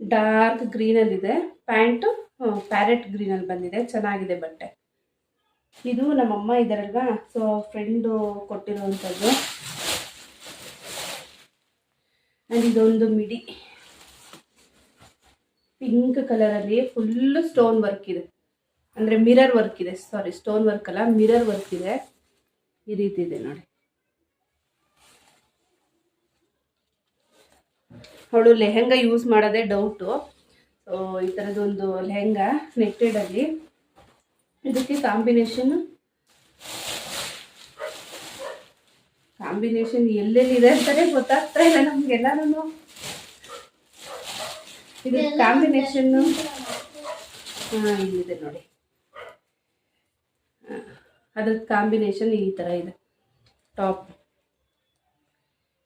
ಡಾರ್ಕ್ ಗ್ರೀನಲ್ಲಿದೆ ಪ್ಯಾಂಟು ಪ್ಯಾರೆಟ್ ಗ್ರೀನಲ್ಲಿ ಬಂದಿದೆ. ಚೆನ್ನಾಗಿದೆ ಬಟ್ಟೆ. ಇದು ನಮ್ಮಮ್ಮ ಇದ್ದಾರಲ್ವಾ? ಸೊ ಫ್ರೆಂಡು ಕೊಟ್ಟಿರುವಂಥದ್ದು. ಆ್ಯಂಡ್ ಇದೊಂದು ಮಿಡಿ. ಪಿಂಕ್ ಕಲರಲ್ಲಿ ಫುಲ್ಲು ಸ್ಟೋನ್ ವರ್ಕ್ ಇದೆ. ಅಂದರೆ ಮಿರರ್ ವರ್ಕ್ ಇದೆ. ಸಾರಿ ಸ್ಟೋನ್ ವರ್ಕ್ ಅಲ್ಲ ಮಿರರ್ ವರ್ಕ್ ಇದೆ. ಈ ರೀತಿ ಇದೆ ನೋಡಿ. ಅವಳು ಲೆಹೆಂಗಾ ಯೂಸ್ ಮಾಡೋದೇ ಡೌಟು ಈ ಥರದೊಂದು ಲೆಹೆಂಗಾ ನೆಟ್ಟೆಡಲ್ಲಿ ಇದಕ್ಕೆ ಕಾಂಬಿನೇಷನ್ ಕಾಂಬಿನೇಷನ್ ಎಲ್ಲೆಲ್ಲಿದೆ ಅಂತಾನೆ ಗೊತ್ತಾಗ್ತಾ ಇಲ್ಲ ನಮ್ಗೆಲ್ಲಾನು ಇದು ಕಾಂಬಿನೇಷನ್. ಹಾ ಇಲ್ಲಿದೆ ನೋಡಿ. ಅದ್ರದ್ದು ಕಾಂಬಿನೇಷನ್ ಈ ಥರ ಇದೆ. ಟಾಪ್.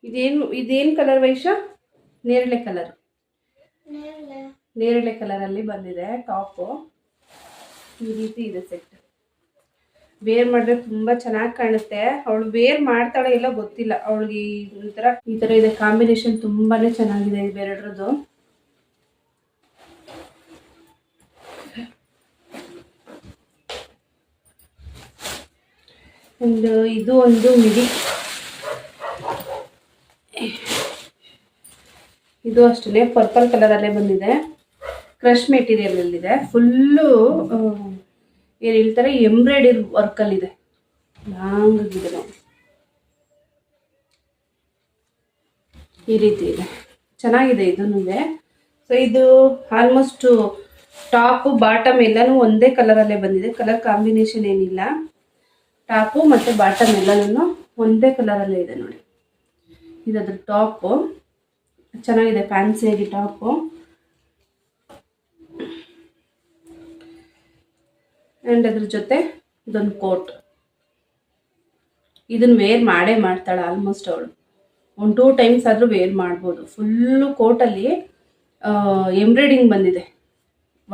ಇದೇನು ಇದೇನು ಕಲರ್ ವೈಶ? ನೇರಳೆ ಕಲರ್. ನೇರಳೆ. ನೇರಳೆ ಕಲರಲ್ಲಿ ಬಂದಿದೆ ಟಾಪು. ಈ ರೀತಿ ಇದೆ ಸೆಟ್. ವೇರ್ ಮಾಡಿದ್ರೆ ತುಂಬಾ ಚೆನ್ನಾಗಿ ಕಾಣುತ್ತೆ. ಅವಳು ವೇರ್ ಮಾಡ್ತಾಳೆ ಇಲ್ಲ ಗೊತ್ತಿಲ್ಲ. ಅವಳಿಗೆ ಈ ಈ ತರ ಇದೆ ಕಾಂಬಿನೇಷನ್ ತುಂಬಾನೇ ಚೆನ್ನಾಗಿದೆ ಇವೆರಡರದ್ದು. ಒಂದು, ಇದು ಒಂದು ಮಿಡಿ. ಇದು ಅಷ್ಟೇ ಪರ್ಪಲ್ ಕಲರಲ್ಲೇ ಬಂದಿದೆ. ಕ್ರಶ್ ಮೆಟೀರಿಯಲ್ ಅಲ್ಲಿದೆ. ಫುಲ್ಲು ಏನು ಹೇಳ್ತಾರೆ? ಎಂಬ್ರಾಯ್ಡರಿ ವರ್ಕಲ್ಲಿದೆ ಲಾಂಗ್ ಆಗಿದೆ ನೋಡಿ. ಈ ರೀತಿ ಇದೆ. ಚೆನ್ನಾಗಿದೆ ಇದನ್ನು ಸೊ ಇದು ಆಲ್ಮೋಸ್ಟ್ ಟಾಪು ಬಾಟಮ್ ಎಲ್ಲನೂ ಒಂದೇ ಕಲರಲ್ಲೇ ಬಂದಿದೆ. ಕಲರ್ ಕಾಂಬಿನೇಷನ್ ಏನಿಲ್ಲ. ಟಾಪು ಮತ್ತು ಬಾಟಮ್ ಎಲ್ಲನೂ ಒಂದೇ ಕಲರಲ್ಲೇ ಇದೆ ನೋಡಿ. ಇದು ಅದ್ರ ಟಾಪು ಚೆನ್ನಾಗಿದೆ ಫ್ಯಾನ್ಸಿಯಾಗಿ ಟಾಪು ಆ್ಯಂಡ್ ಅದ್ರ ಜೊತೆ ಇದೊಂದು ಕೋಟ್. ಇದನ್ನ ವೇರ್ ಮಾಡೇ ಮಾಡ್ತಾಳೆ ಆಲ್ಮೋಸ್ಟ್ ಅವಳು. ಒಂದು ಟೂ ಟೈಮ್ಸ್ ಆದರೂ ವೇರ್ ಮಾಡ್ಬೋದು. ಫುಲ್ಲು ಕೋಟಲ್ಲಿ ಎಂಬ್ರಾಯ್ಡಿಂಗ್ ಬಂದಿದೆ.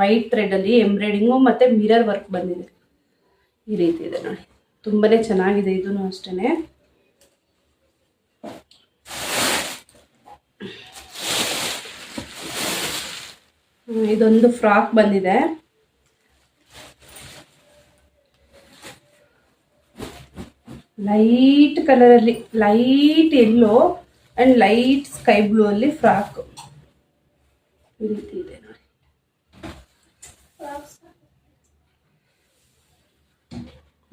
ವೈಟ್ ಥ್ರೆಡಲ್ಲಿ ಎಂಬ್ರಾಯ್ಡಿಂಗು ಮತ್ತು ಮಿರರ್ ವರ್ಕ್ ಬಂದಿದೆ. ಈ ರೀತಿ ಇದೆ ನೋಡಿ. ತುಂಬಾ ಚೆನ್ನಾಗಿದೆ ಇದೂ ಅಷ್ಟೇ ಇದೊಂದು ಫ್ರಾಕ್ ಬಂದಿದೆ. ಲೈಟ್ ಕಲರಲ್ಲಿ light yellow and light sky blue ಅಲ್ಲಿ ಫ್ರಾಕ್ ಈ ರೀತಿ ಇದೆ ನೋಡಿ.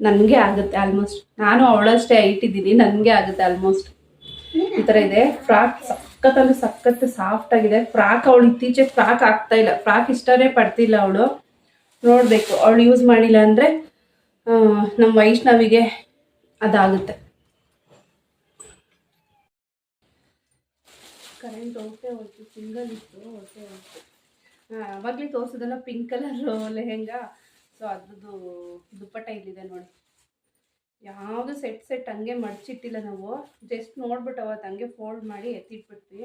ನನಗೆ ಆಗುತ್ತೆ ಆಲ್ಮೋಸ್ಟ್ ನಾನು ಅವಳಷ್ಟೇ ಇಟ್ಟಿದ್ದೀನಿ ನನಗೆ ಆಗುತ್ತೆ ಆಲ್ಮೋಸ್ಟ್ ಈ ಥರ ಇದೆ. ಫ್ರಾಕ್ ಸಖತ್ತಲ್ಲಿ ಸಖತ್ ಸಾಫ್ಟ್ ಆಗಿದೆ. ಫ್ರಾಕ್ ಅವಳು ಇತ್ತೀಚೆಗೆ ಫ್ರಾಕ್ ಆಗ್ತಾ ಇಲ್ಲ. ಫ್ರಾಕ್ ಇಷ್ಟನೇ ಪಡ್ತಿಲ್ಲ ಅವಳು. ನೋಡಬೇಕು. ಅವಳು ಯೂಸ್ ಮಾಡಿಲ್ಲ ಅಂದರೆ ನಮ್ಮ ವೈಷ್ಣವಿಗೆ ಅದಾಗುತ್ತೆ. ಕರೆಂಟ್ ಹೋಗ್ತೇ ಹೋಯ್ತು ಸಿಂಗಲ್ ಇತ್ತು ಹೋಗ್ತೇ ಹೋಯ್ತು ಅವಾಗಲೇ ತೋರಿಸೋದಲ್ಲ ಪಿಂಕ್ ಕಲರ್ ಲೆಹೆಂಗಾ ಸೊ ಅದ್ರದ್ದು ದುಪ್ಪಟ್ಟ ಇಲ್ಲಿದೆ ನೋಡಿ. ಯಾವುದು ಸೆಟ್ ಸೆಟ್ ಹಂಗೆ ಮಡಚಿಟ್ಟಿಲ್ಲ ನಾವು. ಜಸ್ಟ್ ನೋಡ್ಬಿಟ್ಟು ಅವತ್ತು ಹಂಗೆ ಫೋಲ್ಡ್ ಮಾಡಿ ಎತ್ತಿಟ್ಬಿಟ್ವಿ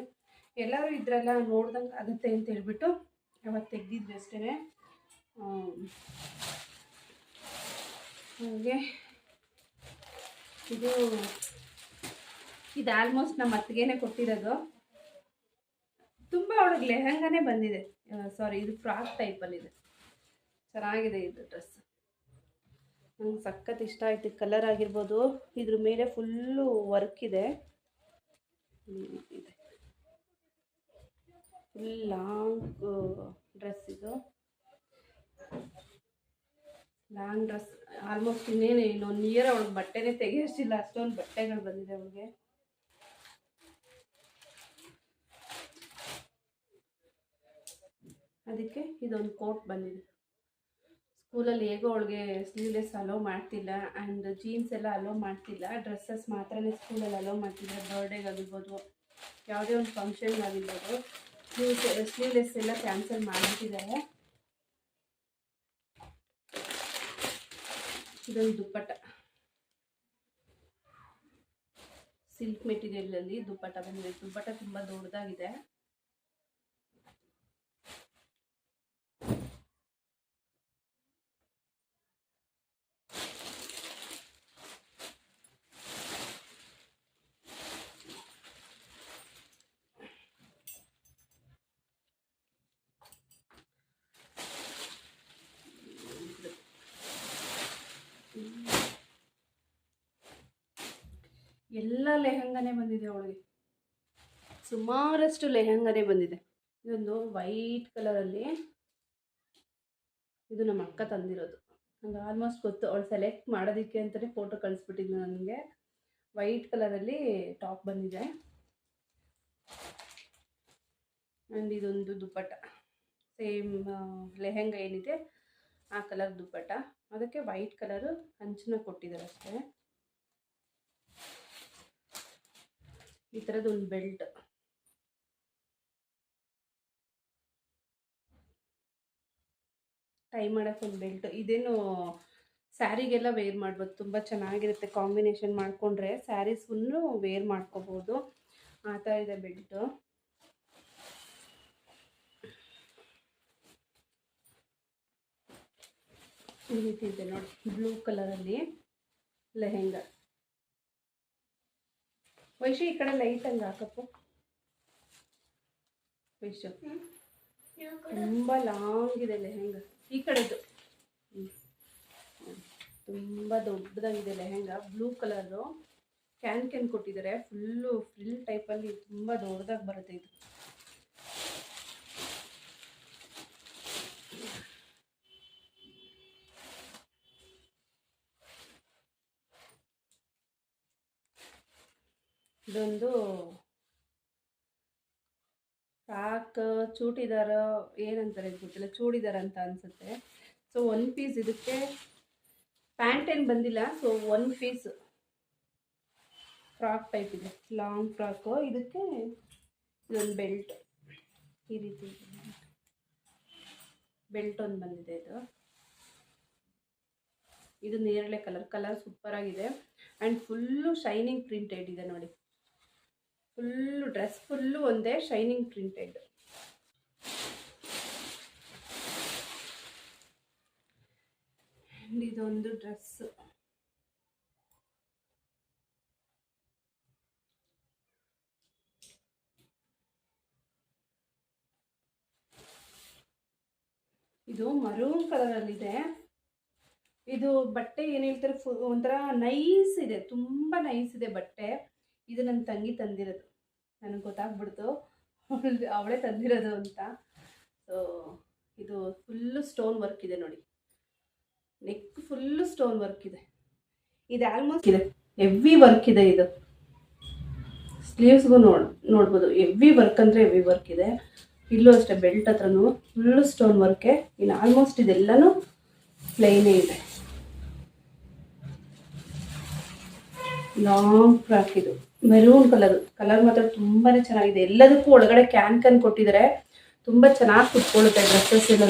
ಎಲ್ಲರೂ ಇದ್ರಲ್ಲ, ನೋಡ್ದಂಗೆ ಆಗುತ್ತೆ ಅಂತ ಹೇಳ್ಬಿಟ್ಟು ಅವತ್ತು ತೆಗ್ದಿದ್ವಿ ಅಷ್ಟೇ ಹಾಗೆ. ಇದು ಇದು ಆಲ್ಮೋಸ್ಟ್ ನಮ್ಮ ಅತ್ತಿಗೆನೇ ಕೊಟ್ಟಿರೋದು. ತುಂಬ ಅವಳಿಗೆ ಲೆಹಂಗಾನೇ ಬಂದಿದೆ. ಸಾರಿ ಇದು ಫ್ರಾಕ್ ಟೈಪಲ್ಲಿದೆ ಚೆನ್ನಾಗಿದೆ ಇದು ಡ್ರೆಸ್ ನಂಗೆ ಸಖತ್ ಇಷ್ಟ ಆಯ್ತು ಕಲರ್ ಆಗಿರ್ಬೋದು. ಇದ್ರ ಮೇಲೆ ಫುಲ್ಲು ವರ್ಕ್ ಇದೆ. ಇದೆ. ಫುಲ್ ಲಾಂಗ್ ಡ್ರೆಸ್ ಇದು. ಲಾಂಗ್ ಡ್ರೆಸ್ ಆಲ್ಮೋಸ್ಟ್ ಇನ್ನೇನು ಇನ್ನೊಂದು ಇಯರ್ ಅವಳಿಗೆ ಬಟ್ಟೆನೇ ತೆಗೆಯೋಷ್ಟಿಲ್ಲ ಅಷ್ಟೊಂದು ಬಟ್ಟೆಗಳು ಬಂದಿದೆ ಅವಳಿಗೆ. ಅದಕ್ಕೆ ಇದೊಂದು ಕೋಟ್ ಬಂದಿದೆ. ಸ್ಕೂಲಲ್ಲಿ ಹೇಗೋ ಅವಳಿಗೆ ಸ್ಲೀವ್ಲೆಸ್ ಅಲೋ ಮಾಡ್ತಿಲ್ಲ ಆ್ಯಂಡ್ ಜೀನ್ಸ್ ಎಲ್ಲ ಅಲೋ ಮಾಡ್ತಿಲ್ಲ. ಡ್ರೆಸ್ಸಸ್ ಮಾತ್ರನೇ ಸ್ಕೂಲಲ್ಲಿ ಅಲೋ ಮಾಡ್ತಿದ್ದಾರೆ. ಬರ್ಡೇಗಾಗಿರ್ಬೋದು ಯಾವುದೇ ಒಂದು ಫಂಕ್ಷನ್ಗಾಗಿರ್ಬೋದು ಸ್ಲೀವ್ಸ್ ಸ್ಲೀವ್ಲೆಸ್ ಎಲ್ಲ ಕ್ಯಾನ್ಸಲ್ ಮಾಡಿಬಿಟ್ಟಿದ್ದಾರೆ. ಇದೊಂದು ದುಪ್ಪಟ್ಟ. ಸಿಲ್ಕ್ ಮೆಟೀರಿಯಲಲ್ಲಿ ದುಪ್ಪಟ್ಟ ಬಂದಿದೆ. ದುಪ್ಪಟ್ಟ ತುಂಬ ದೊಡ್ಡದಾಗಿದೆ ಎಲ್ಲ ಲೆಹಂಗಾನೇ ಬಂದಿದೆ ಅವಳಿಗೆ. ಸುಮಾರಷ್ಟು ಲೆಹಂಗಾನೇ ಬಂದಿದೆ. ಇದೊಂದು ವೈಟ್ ಕಲರಲ್ಲಿ ಇದು ನಮ್ಮ ಅಕ್ಕ ತಂದಿರೋದು. ನಂಗೆ ಆಲ್ಮೋಸ್ಟ್ ಗೊತ್ತು ಅವಳು ಸೆಲೆಕ್ಟ್ ಮಾಡೋದಕ್ಕೆ ಅಂತಲೇ ಫೋಟೋ ಕಳಿಸ್ಬಿಟ್ಟಿದ್ದು ನನಗೆ. ವೈಟ್ ಕಲರಲ್ಲಿ ಟಾಪ್ ಬಂದಿದೆ. ಆ್ಯಂಡ್ ಇದೊಂದು ದುಪ್ಪಟ್ಟ. ಸೇಮ್ ಲೆಹೆಂಗ ಏನಿದೆ ಆ ಕಲರ್ ದುಪ್ಪಟ್ಟ. ಅದಕ್ಕೆ ವೈಟ್ ಕಲರು ಹಂಚನ ಕೊಟ್ಟಿದ್ದಾರೆ ಅಷ್ಟೇ. ಈ ಥರದ್ದು ಒಂದು ಬೆಲ್ಟ್. ಟೈ ಮಾಡೋಕ್ಕೆ ಒಂದು ಬೆಲ್ಟ್. ಇದೇನು ಸ್ಯಾರಿಗೆಲ್ಲ ವೇರ್ ಮಾಡ್ಬೋದು ತುಂಬ ಚೆನ್ನಾಗಿರುತ್ತೆ ಕಾಂಬಿನೇಷನ್ ಮಾಡಿಕೊಂಡ್ರೆ. ಸ್ಯಾರೀಸ್ಗೂ ವೇರ್ ಮಾಡ್ಕೋಬೋದು. ಆ ಥರ ಇದೆ ಬೆಲ್ಟು. ಈ ರೀತಿ ಇದೆ ನೋಡಿ. ಬ್ಲೂ ಕಲರಲ್ಲಿ ಲೆಹೆಂಗ. ವೈಶು ಈ ಕಡೆ ಲೈಟ್ ಹಂಗೆ ಹಾಕಪ್ಪು. ವೈಶು, ತುಂಬ ಲಾಂಗ್ ಇದೆ ಲೆಹೆಂಗ. ಈ ಕಡೆದು. ತುಂಬಾ ದೊಡ್ಡದಾಗಿದೆ lehenga blue colour can can ಕೊಟ್ಟಿದ್ದಾರೆ. ಫುಲ್ಲು ಫ್ರಿಲ್ ಟೈಪಲ್ಲಿ ತುಂಬ ದೊಡ್ಡದಾಗಿ ಬರುತ್ತೆ ಇದು. ಇದೊಂದು ಫ್ರಾಕ್ ಚೂಟಿದಾರ ಏನಂತಾರೆ ಗೊತ್ತಿಲ್ಲ, ಚೂಡಿದಾರ ಅಂತ ಅನಿಸುತ್ತೆ. ಸೊ ಒನ್ ಪೀಸ್ ಇದಕ್ಕೆ ಪ್ಯಾಂಟ್ ಏನು ಬಂದಿಲ್ಲ so one piece frock type ಇದೆ. ಲಾಂಗ್ ಫ್ರಾಕು ಇದಕ್ಕೆ ಇದೊಂದು ಬೆಲ್ಟ್ ಈ ರೀತಿ ಬೆಲ್ಟ್ ಒಂದು ಬಂದಿದೆ ಇದು. ಇದು ನೇರಳೆ ಕಲರ್ ಕಲರ್ ಸೂಪರ್ ಆಗಿದೆ. ಆ್ಯಂಡ್ ಫುಲ್ಲು ಶೈನಿಂಗ್ ಪ್ರಿಂಟೆಡ್ ಇದೆ ನೋಡಿ. ಫುಲ್ಲು ಡ್ರೆಸ್ ಫುಲ್ಲು ಒಂದೇ ಶೈನಿಂಗ್ ಪ್ರಿಂಟೆಡ್ ಇದೊಂದು ಡ್ರೆಸ್ ಇದು ಮರೂನ್ ಕಲರಲ್ಲಿದೆ ಇದು. ಬಟ್ಟೆ ಏನು ಹೇಳ್ತಾರೆ, ಫು ಒಂಥರ ನೈಸ್ ಇದೆ, ತುಂಬ ನೈಸ್ ಇದೆ ಬಟ್ಟೆ. ಇದು ನನ್ನ ತಂಗಿ ತಂದಿರೋದು. ನನಗೆ ಗೊತ್ತಾಗ್ಬಿಡ್ತು. ಅವಳು ತಂದಿರೋದು ಅಂತ. ಸೊ ಇದು ಫುಲ್ಲು ಸ್ಟೋನ್ ವರ್ಕ್ ಇದೆ ನೋಡಿ. ನೆಕ್ ಫುಲ್ಲು ಸ್ಟೋನ್ ವರ್ಕ್ ಇದೆ. ಇದು ಆಲ್ಮೋಸ್ಟ್ ಇದೆ. ಹೆವಿ ವರ್ಕ್ ಇದೆ ಇದು. ಸ್ಲೀವ್ಸ್ಗೂ ನೋಡ್ ನೋಡ್ಬೋದು. ಹೆವಿ ವರ್ಕ್ ಅಂದರೆ ಹೆವಿ ವರ್ಕ್ ಇದೆ. ಇಲ್ಲೂ ಅಷ್ಟೇ ಬೆಲ್ಟ್ ಹತ್ರನೂ ಫುಲ್ಲು ಸ್ಟೋನ್ ವರ್ಕೆ ಇನ್ನು ಆಲ್ಮೋಸ್ಟ್ ಇದೆಲ್ಲನೂ ಪ್ಲೈನೇ ಇದೆ. ಲಾಂಗ್ ಫ್ರಾಕ್ ಇದು. ಮೆರೂನ್ ಕಲರ್ ಕಲರ್ ಮಾತ್ರ ತುಂಬಾನೇ ಚೆನ್ನಾಗಿದೆ. ಎಲ್ಲದಕ್ಕೂ ಒಳಗಡೆ ಕ್ಯಾನ್ ಕ್ಯಾನ್ ಕೊಟ್ಟಿದ್ದಾರೆ ತುಂಬ ಚೆನ್ನಾಗಿ ಕುತ್ಕೊಳ್ಳುತ್ತೆ ಡ್ರೆಸ್ಸಸ್ ಎಲ್ಲ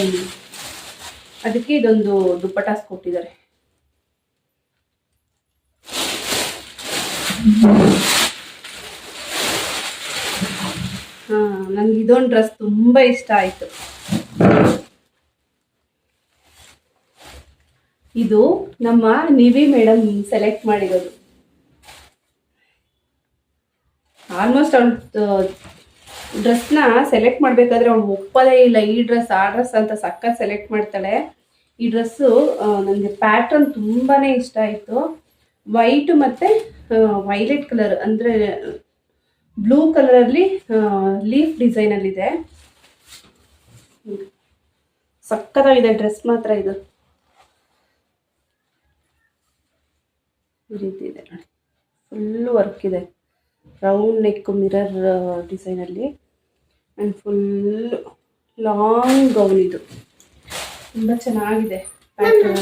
ಅದಕ್ಕೆ ಇದೊಂದು ದುಪ್ಪಟಾಸ್ ಕೊಟ್ಟಿದ್ದಾರೆ ಹಾ, ನಂಗೆ ಇದೊಂದು ಡ್ರೆಸ್ ತುಂಬಾ ಇಷ್ಟ ಆಯ್ತು. ಇದು ನಮ್ಮ ನಿವಿ ಮೇಡಮ್ ಸೆಲೆಕ್ಟ್ ಮಾಡಿರೋದು. ಆಲ್ಮೋಸ್ಟ್ ಅವ್ಳ ಡ್ರೆಸ್ನ ಸೆಲೆಕ್ಟ್ ಮಾಡಬೇಕಾದ್ರೆ ಅವಳು ಒಪ್ಪದೇ ಇಲ್ಲ. ಈ ಡ್ರೆಸ್ ಆ ಡ್ರೆಸ್ ಅಂತ ಸಕ್ಕ ಸೆಲೆಕ್ಟ್ ಮಾಡ್ತಾಳೆ. ಈ ಡ್ರೆಸ್ಸು ನನಗೆ ಪ್ಯಾಟ್ರನ್ ತುಂಬಾ ಇಷ್ಟ ಆಯಿತು. ವೈಟು ಮತ್ತು ವೈಲೆಟ್ ಕಲರ್ ಅಂದರೆ ಬ್ಲೂ ಕಲರಲ್ಲಿ ಲೀಫ್ ಡಿಸೈನಲ್ಲಿದೆ ಸಕ್ಕತ್ತಾಗಿದೆ ಡ್ರೆಸ್ ಮಾತ್ರ ಇದು. ಈ ರೀತಿ ಇದೆ ನೋಡಿ. ಫುಲ್ಲು ವರ್ಕ್ ಇದೆ. ರೌಂಡ್ ನೆಕ್ ಮಿರರ್ ಡಿಸೈನಲ್ಲಿ ಆ್ಯಂಡ್ ಫುಲ್ ಲಾಂಗ್ ಗೌನ್ ಇದು. ತುಂಬ ಚೆನ್ನಾಗಿದೆ. ಪ್ಯಾಟರ್ನ್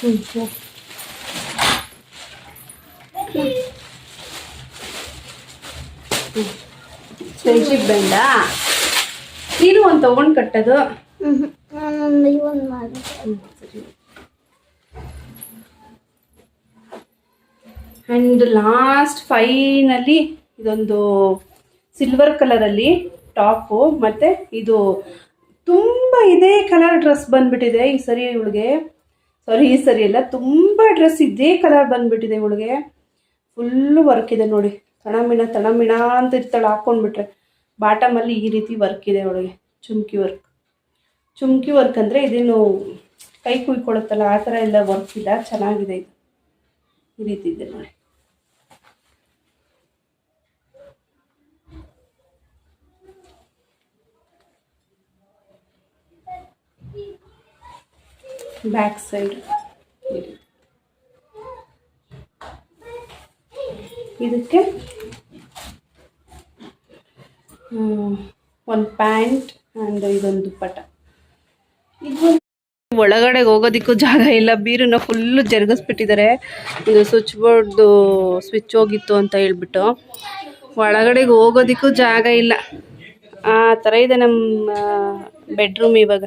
ಹ್ಞೂ ಫ್ರೆಂಡ್ಶಿಪ್ ಬೇಡ ನೀನು ಒಂದು ತೊಗೊಂಡು ಕಟ್ಟೋದು. ಸರಿ. ಆ್ಯಂಡ್ ಲಾಸ್ಟ್ ಫೈನಲ್ಲಿ ಇದೊಂದು ಸಿಲ್ವರ್ ಕಲರಲ್ಲಿ ಟಾಪು ಮತ್ತು ಇದು ತುಂಬ ಇದೇ ಕಲರ್ ಡ್ರೆಸ್ ಬಂದುಬಿಟ್ಟಿದೆ ಈ ಸರಿ ಇವಳಿಗೆ. ಸಾರಿ ಈ ಸರಿ ಅಲ್ಲ, ತುಂಬ ಡ್ರೆಸ್ ಇದೇ ಕಲರ್ ಬಂದುಬಿಟ್ಟಿದೆ ಇವಳಿಗೆ. ಫುಲ್ಲು ವರ್ಕ್ ಇದೆ ನೋಡಿ. ತಣಮಿಣ ತಣಮಿಣ ಅಂತ ಇರ್ತಾಳೆ ಹಾಕ್ಕೊಂಡ್ಬಿಟ್ರೆ ಬಾಟಮಲ್ಲಿ ಈ ರೀತಿ ವರ್ಕ್ ಇದೆ ಅವಳಿಗೆ, ಚುಮ್ಕಿ ವರ್ಕ್ ಚುಮ್ಕಿ ವರ್ಕ್ ಅಂದರೆ ಇದೇನು ಕೈ ಕುಯ್ಕೊಳುತ್ತಲ್ಲ, ಆ ಥರ ಎಲ್ಲ ವರ್ಕ್ ಇಲ್ಲ, ಚೆನ್ನಾಗಿದೆ ಇದು. ಈ ರೀತಿ ಇದೆ ನೋಡಿ. Back side. ಇದಕ್ಕೆ ಒಂದು ಪ್ಯಾಂಟ್ ಆ್ಯಂಡ್ ಇದೊಂದು ದುಪ್ಪಟ್ಟ. ಇದು ಒಳಗಡೆ ಹೋಗೋದಿಕ್ಕೂ ಜಾಗ ಇಲ್ಲ. ಬೀರನ್ನ ಫುಲ್ಲು ಜರುಗಿಸ್ಬಿಟ್ಟಿದ್ದಾರೆ. ಇದು ಸ್ವಿಚ್ ಬೋರ್ಡ್ದು ಸ್ವಿಚ್ ಹೋಗಿತ್ತು ಅಂತ ಹೇಳ್ಬಿಟ್ಟು. ಒಳಗಡೆಗೆ ಹೋಗೋದಿಕ್ಕೂ ಜಾಗ ಇಲ್ಲ. ಆ ಥರ ಇದೆ ನಮ್ಮ ಬೆಡ್ರೂಮ್ ಇವಾಗ.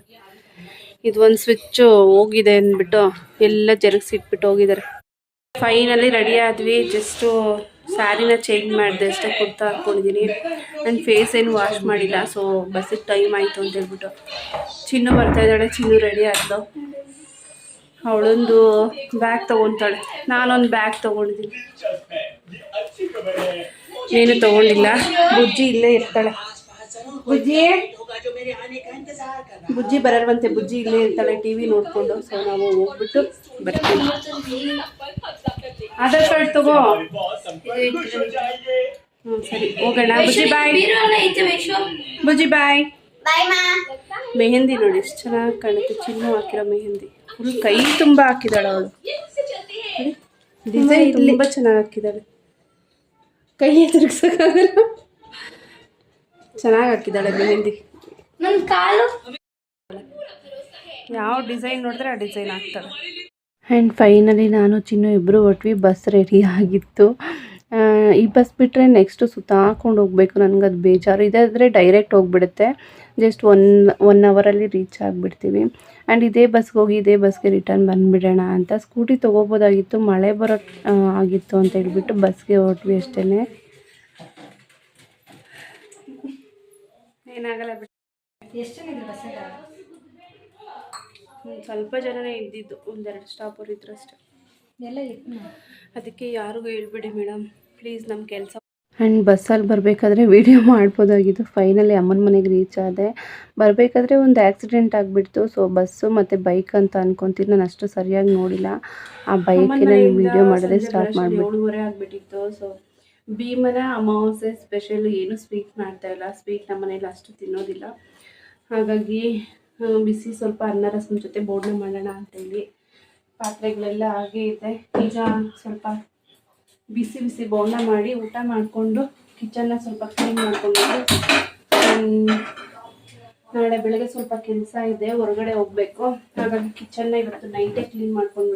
ಇದು ಒಂದು ಸ್ವಿಚ್ಚು ಹೋಗಿದೆ ಅಂದ್ಬಿಟ್ಟು ಎಲ್ಲ ಜರುಗಿಸಿಟ್ಬಿಟ್ಟು ಹೋಗಿದ್ದಾರೆ. ಫೈನಲಿ ರೆಡಿ ಆದ್ವಿ. ಜಸ್ಟು ಸ್ಯಾರಿನ ಚೇಂಜ್ ಮಾಡಿದೆ ಅಷ್ಟೇ, ಕುರ್ತಾ ಹಾಕ್ಕೊಂಡಿದ್ದೀನಿ ನನ್ನ ಫೇಸ್ ಏನು ವಾಶ್ ಮಾಡಿಲ್ಲ ಸೊ ಬಸ್ಸಿಗೆ ಟೈಮ್ ಆಯಿತು ಅಂತ ಹೇಳ್ಬಿಟ್ಟು. ಚಿನ್ನು ಬರ್ತಾ ಇದ್ದಾಳೆ, ಚಿನ್ನು ರೆಡಿ ಆದ್ಲು. ಅವಳೊಂದು ಬ್ಯಾಗ್ ತೊಗೊತಾಳೆ. ನಾನೊಂದು ಬ್ಯಾಗ್ ತೊಗೊಂಡಿದ್ದೀನಿ. ಏನು ತೊಗೊಂಡಿಲ್ಲ? ಬುಜ್ಜಿ ಇಲ್ಲೇ ಇರ್ತಾಳೆ. ಬುಜ್ಜಿ? ಬುಜ್ಜಿ ಬರಲ್ವಂತೆ ಬುಜ್ಜಿ ಇಲ್ಲೇ ಇರ್ತಾಳೆ ಟಿ ವಿ ನೋಡಿಕೊಂಡು ಸೊ ನಾವು ಹೋಗ್ಬಿಟ್ಟು ಬರ್ತೀವಿ. ಆಧಾರ್ ಕಾರ್ಡ್ ತಗೋ. ಹ್ಞೂ ಸರಿ ಹೋಗೋಣ. ಬುಜ್ಜಿ ಬಾಯ್. ಬುಜ್ಜಿ ಬಾಯ್. ಮೆಹಂದಿ ನೋಡಿ ಎಷ್ಟು ಚೆನ್ನಾಗಿ ಕಾಣುತ್ತೆ. ಚಿನ್ನು ಹಾಕಿರೋ ಮೆಹಂದಿ. ಫುಲ್ ಕೈ ತುಂಬ ಹಾಕಿದಾಳೆ ಅವಳು. ಡಿಸೈನ್ ತುಂಬ ಚೆನ್ನಾಗಿ ಹಾಕಿದಾಳೆ. ಕೈ ತಿರುಗ್ಸೋಕ್ಕಾಗಲ್ಲ ಚೆನ್ನಾಗಿ ಹಾಕಿದ್ದಾಳೆ ಮೆಹಂದಿ. ನನ್ನ ಕಾಲು? ಯಾವ ಡಿಸೈನ್ ನೋಡಿದ್ರೆ ಆ ಡಿಸೈನ್ ಹಾಕ್ತಾಳೆ ಆ್ಯಂಡ್ ಫೈನಲಿ ನಾನು ಚಿನ್ನು ಇಬ್ಬರು ಒಟ್ವಿ ಬಸ್ ರೆಡಿ ಆಗಿತ್ತು. ಈ ಬಸ್ ಬಿಟ್ಟರೆ ನೆಕ್ಸ್ಟು ಹೋಗಬೇಕು. ನನಗೆ ಅದು ಬೇಜಾರು. ಇದಾದರೆ ಡೈರೆಕ್ಟ್ ಹೋಗ್ಬಿಡುತ್ತೆ. ಜಸ್ಟ್ ಒನ್ ಒನ್ ಅವರಲ್ಲಿ ರೀಚ್ ಆಗಿಬಿಡ್ತೀವಿ. ಆ್ಯಂಡ್ ಇದೇ ಬಸ್ಗೆ ಹೋಗಿ ಇದೇ ಬಸ್ಗೆ ರಿಟರ್ನ್ ಬಂದುಬಿಡೋಣ ಅಂತ. ಸ್ಕೂಟಿ ತೊಗೋಬೋದಾಗಿತ್ತು ಮಳೆ ಬರೋ ಆಗಿತ್ತು ಅಂತ ಹೇಳ್ಬಿಟ್ಟು ಬಸ್ಗೆ ಹೊರಟ್ವಿ ಅಷ್ಟೇ ಏನಾಗಲ್ಲ ಬಿಡಿ. ಹ್ಮ್, ಸ್ವಲ್ಪ ಜನನೇ ಇದ್ದಿದ್ದು. ಒಂದೆರಡು ಸ್ಟಾಪರ್ ಇದ್ರು ಅಷ್ಟೇ. ಅದಕ್ಕೆ ಯಾರಿಗೂ ಹೇಳ್ಬಿಡಿ ಮೇಡಮ್ ಪ್ಲೀಸ್ ನಮ್ಮ ಕೆಲಸ ಆ್ಯಂಡ್ ಬಸ್ಸಲ್ಲಿ ಬರಬೇಕಾದ್ರೆ ವೀಡಿಯೋ ಮಾಡ್ಬೋದಾಗಿತ್ತು. ಫೈನಲಿ ಅಮ್ಮನ ಮನೆಗೆ ರೀಚ್ ಆದೆ. ಬರಬೇಕಾದ್ರೆ ಒಂದು ಆ್ಯಕ್ಸಿಡೆಂಟ್ ಆಗಿಬಿಡ್ತು. ಸೊ ಬಸ್ಸು ಮತ್ತು ಬೈಕ್ ಅಂತ ಅನ್ಕೊತೀನಿ. ನಾನು ಅಷ್ಟು ಸರಿಯಾಗಿ ನೋಡಿಲ್ಲ. ಆ ಬೈಕಿನ ವಿಡಿಯೋ ಮಾಡೋದೇ ಸ್ಟಾರ್ಟ್ ಮಾಡಿಬಿಟ್ಟು ಏಳುವರೆ ಆಗಿಬಿಟ್ಟಿತ್ತು. ಸೊ ಭೀಮನ ಅಮಾವಾಸ್ಯೆ ಸ್ಪೆಷಲ್ ಏನು ಸ್ವೀಟ್ ಮಾಡ್ತಾ ಇಲ್ಲ. ಸ್ವೀಟ್ ನಮ್ಮ ಮನೇಲಿ ಅಷ್ಟು ತಿನ್ನೋದಿಲ್ಲ. ಹಾಗಾಗಿ ಬಿಸಿ ಸ್ವಲ್ಪ ಅನ್ನ ರಸಂ ಜೊತೆ ಬೋಡ್ನ ಮಾಡೋಣ ಅಂತೇಳಿ ಪಾತ್ರೆಗಳೆಲ್ಲ ಹಾಗೆ ಇದೆ. ಈಗ ಸ್ವಲ್ಪ ಬಿಸಿ ಬಿಸಿ ಬೋಂಡ ಮಾಡಿ ಊಟ ಮಾಡಿಕೊಂಡು ಕಿಚನ್ನ ಸ್ವಲ್ಪ ಕ್ಲೀನ್ ಮಾಡಿಕೊಂಡು ನಾಳೆ ಬೆಳಗ್ಗೆ ಸ್ವಲ್ಪ ಕೆಲಸ ಇದೆ, ಹೊರಗಡೆ ಹೋಗ್ಬೇಕು. ಹಾಗಾಗಿ ಕಿಚನ್ನ ಇವತ್ತು ನೈಟೇ ಕ್ಲೀನ್ ಮಾಡ್ಕೊಂಡು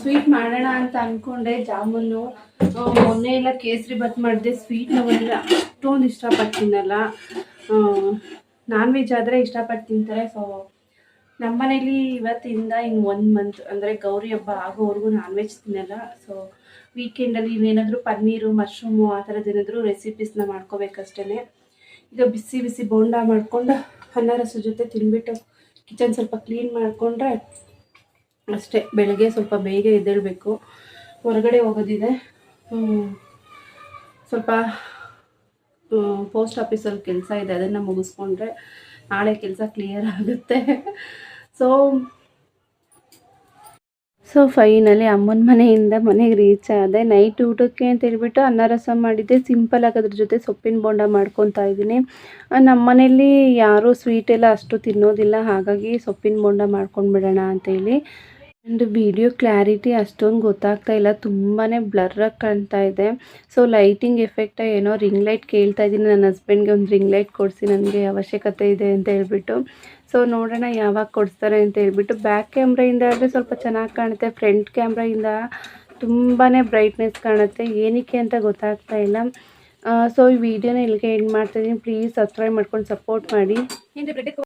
ಸ್ವೀಟ್ ಮಾಡೋಣ ಅಂತ ಅನ್ಕೊಂಡೆ ಜಾಮೂನು. ಮೊನ್ನೆ ಎಲ್ಲ ಕೇಸರಿ ಬತ್ ಮಾಡಿದೆ. ಸ್ವೀಟ್ ನಾವೆಲ್ಲ ಅಷ್ಟೊಂದು ಇಷ್ಟಪಟ್ಟು ತಿನ್ನಲ್ಲ ನಾನ್ ವೆಜ್ ಆದರೆ ಇಷ್ಟಪಟ್ಟು ತಿಂತಾರೆ. ಸೊ ನಮ್ಮನೇಲಿ ಇವತ್ತಿಂದ ಇನ್ನು ಒನ್ ಮಂತ್ ಅಂದರೆ ಗೌರಿ ಹಬ್ಬ ಆಗೋವರೆಗೂ ನಾನ್ ವೆಜ್ ತಿನ್ನಲ್ಲ ಸೊ ವೀಕೆಂಡಲ್ಲಿ ಇನ್ನೇನಾದರೂ ಪನ್ನೀರು ಮಶ್ರೂಮು ಆ ಥರದ್ದು ಏನಾದರೂ ರೆಸಿಪೀಸ್ನ ಮಾಡ್ಕೋಬೇಕಷ್ಟೇ ಈಗ ಬಿಸಿ ಬಿಸಿ ಬೋಂಡ ಮಾಡಿಕೊಂಡು ಅನ್ನ ರಸ ಜೊತೆ ತಿನ್ಬಿಟ್ಟು ಕಿಚನ್ ಸ್ವಲ್ಪ ಕ್ಲೀನ್ ಮಾಡಿಕೊಂಡ್ರೆ ಅಷ್ಟೇ, ಬೆಳಗ್ಗೆ ಸ್ವಲ್ಪ ಬೇಗ ಎದ್ದೇಳಬೇಕು. ಹೊರಗಡೆ ಹೋಗೋದಿದೆ. ಸ್ವಲ್ಪ ಪೋಸ್ಟ್ ಆಫೀಸಲ್ಲಿ ಕೆಲಸ ಇದೆ, ಅದನ್ನು ಮುಗಿಸ್ಕೊಂಡ್ರೆ ನಾಳೆ ಕೆಲಸ ಕ್ಲಿಯರ್ ಆಗುತ್ತೆ. ಸೊ ಸೊ ಫೈನಲಿ ಅಮ್ಮನ ಮನೆಯಿಂದ ಮನೆಗೆ ರೀಚ್ ಆದೆ. ನೈಟ್ ಊಟಕ್ಕೆ ಅಂತ ಹೇಳ್ಬಿಟ್ಟು ಅನ್ನ ರಸ ಮಾಡಿದ್ದೆ. ಸಿಂಪಲ್ ಆಗಿ ಅದ್ರ ಜೊತೆ ಸೊಪ್ಪಿನ ಬೋಂಡ ಮಾಡ್ಕೊತಾ ಇದ್ದೀನಿ. ನಮ್ಮ ಮನೆಯಲ್ಲಿ ಯಾರೂ ಸ್ವೀಟ್ ಎಲ್ಲ ಅಷ್ಟು ತಿನ್ನೋದಿಲ್ಲ. ಹಾಗಾಗಿ ಸೊಪ್ಪಿನ ಬೋಂಡ ಮಾಡ್ಕೊಂಡ್ಬಿಡೋಣ ಅಂತೇಳಿ ಆ್ಯಂಡ್ ವಿಡಿಯೋ ಕ್ಲಾರಿಟಿ ಅಷ್ಟೊಂದು ಗೊತ್ತಾಗ್ತಾ ಇಲ್ಲ. ತುಂಬಾ ಬ್ಲರ್ರಾಗಿ ಕಾಣ್ತಾ ಇದೆ. ಸೊ ಲೈಟಿಂಗ್ ಎಫೆಕ್ಟ ಏನೋ ರಿಂಗ್ ಲೈಟ್ ಕೇಳ್ತಾ ಇದ್ದೀನಿ ನನ್ನ ಹಸ್ಬೆಂಡ್ಗೆ ಒಂದು ರಿಂಗ್ ಲೈಟ್ ಕೊಡಿಸಿ ನನಗೆ ಅವಶ್ಯಕತೆ ಇದೆ ಅಂತ ಹೇಳ್ಬಿಟ್ಟು. ಸೊ ನೋಡೋಣ ಯಾವಾಗ ಕೊಡಿಸ್ತಾರೆ ಅಂತ ಹೇಳ್ಬಿಟ್ಟು. ಬ್ಯಾಕ್ ಕ್ಯಾಮ್ರಾಯಿಂದ ಆದರೆ ಸ್ವಲ್ಪ ಚೆನ್ನಾಗಿ ಕಾಣುತ್ತೆ. ಫ್ರಂಟ್ ಕ್ಯಾಮ್ರಾಯಿಂದ ತುಂಬಾ ಬ್ರೈಟ್ನೆಸ್ ಕಾಣುತ್ತೆ. ಏನಕ್ಕೆ ಅಂತ ಗೊತ್ತಾಗ್ತಾ ಇಲ್ಲ. ಸೊ ಈ ವಿಡಿಯೋನ ಇಲ್ಲಿಗೆ ಎಂಡ್ ಮಾಡ್ತಾಯಿದ್ದೀನಿ ಪ್ಲೀಸ್ ಸಬ್ಸ್ಕ್ರೈಬ್ ಮಾಡ್ಕೊಂಡು ಸಪೋರ್ಟ್ ಮಾಡಿ.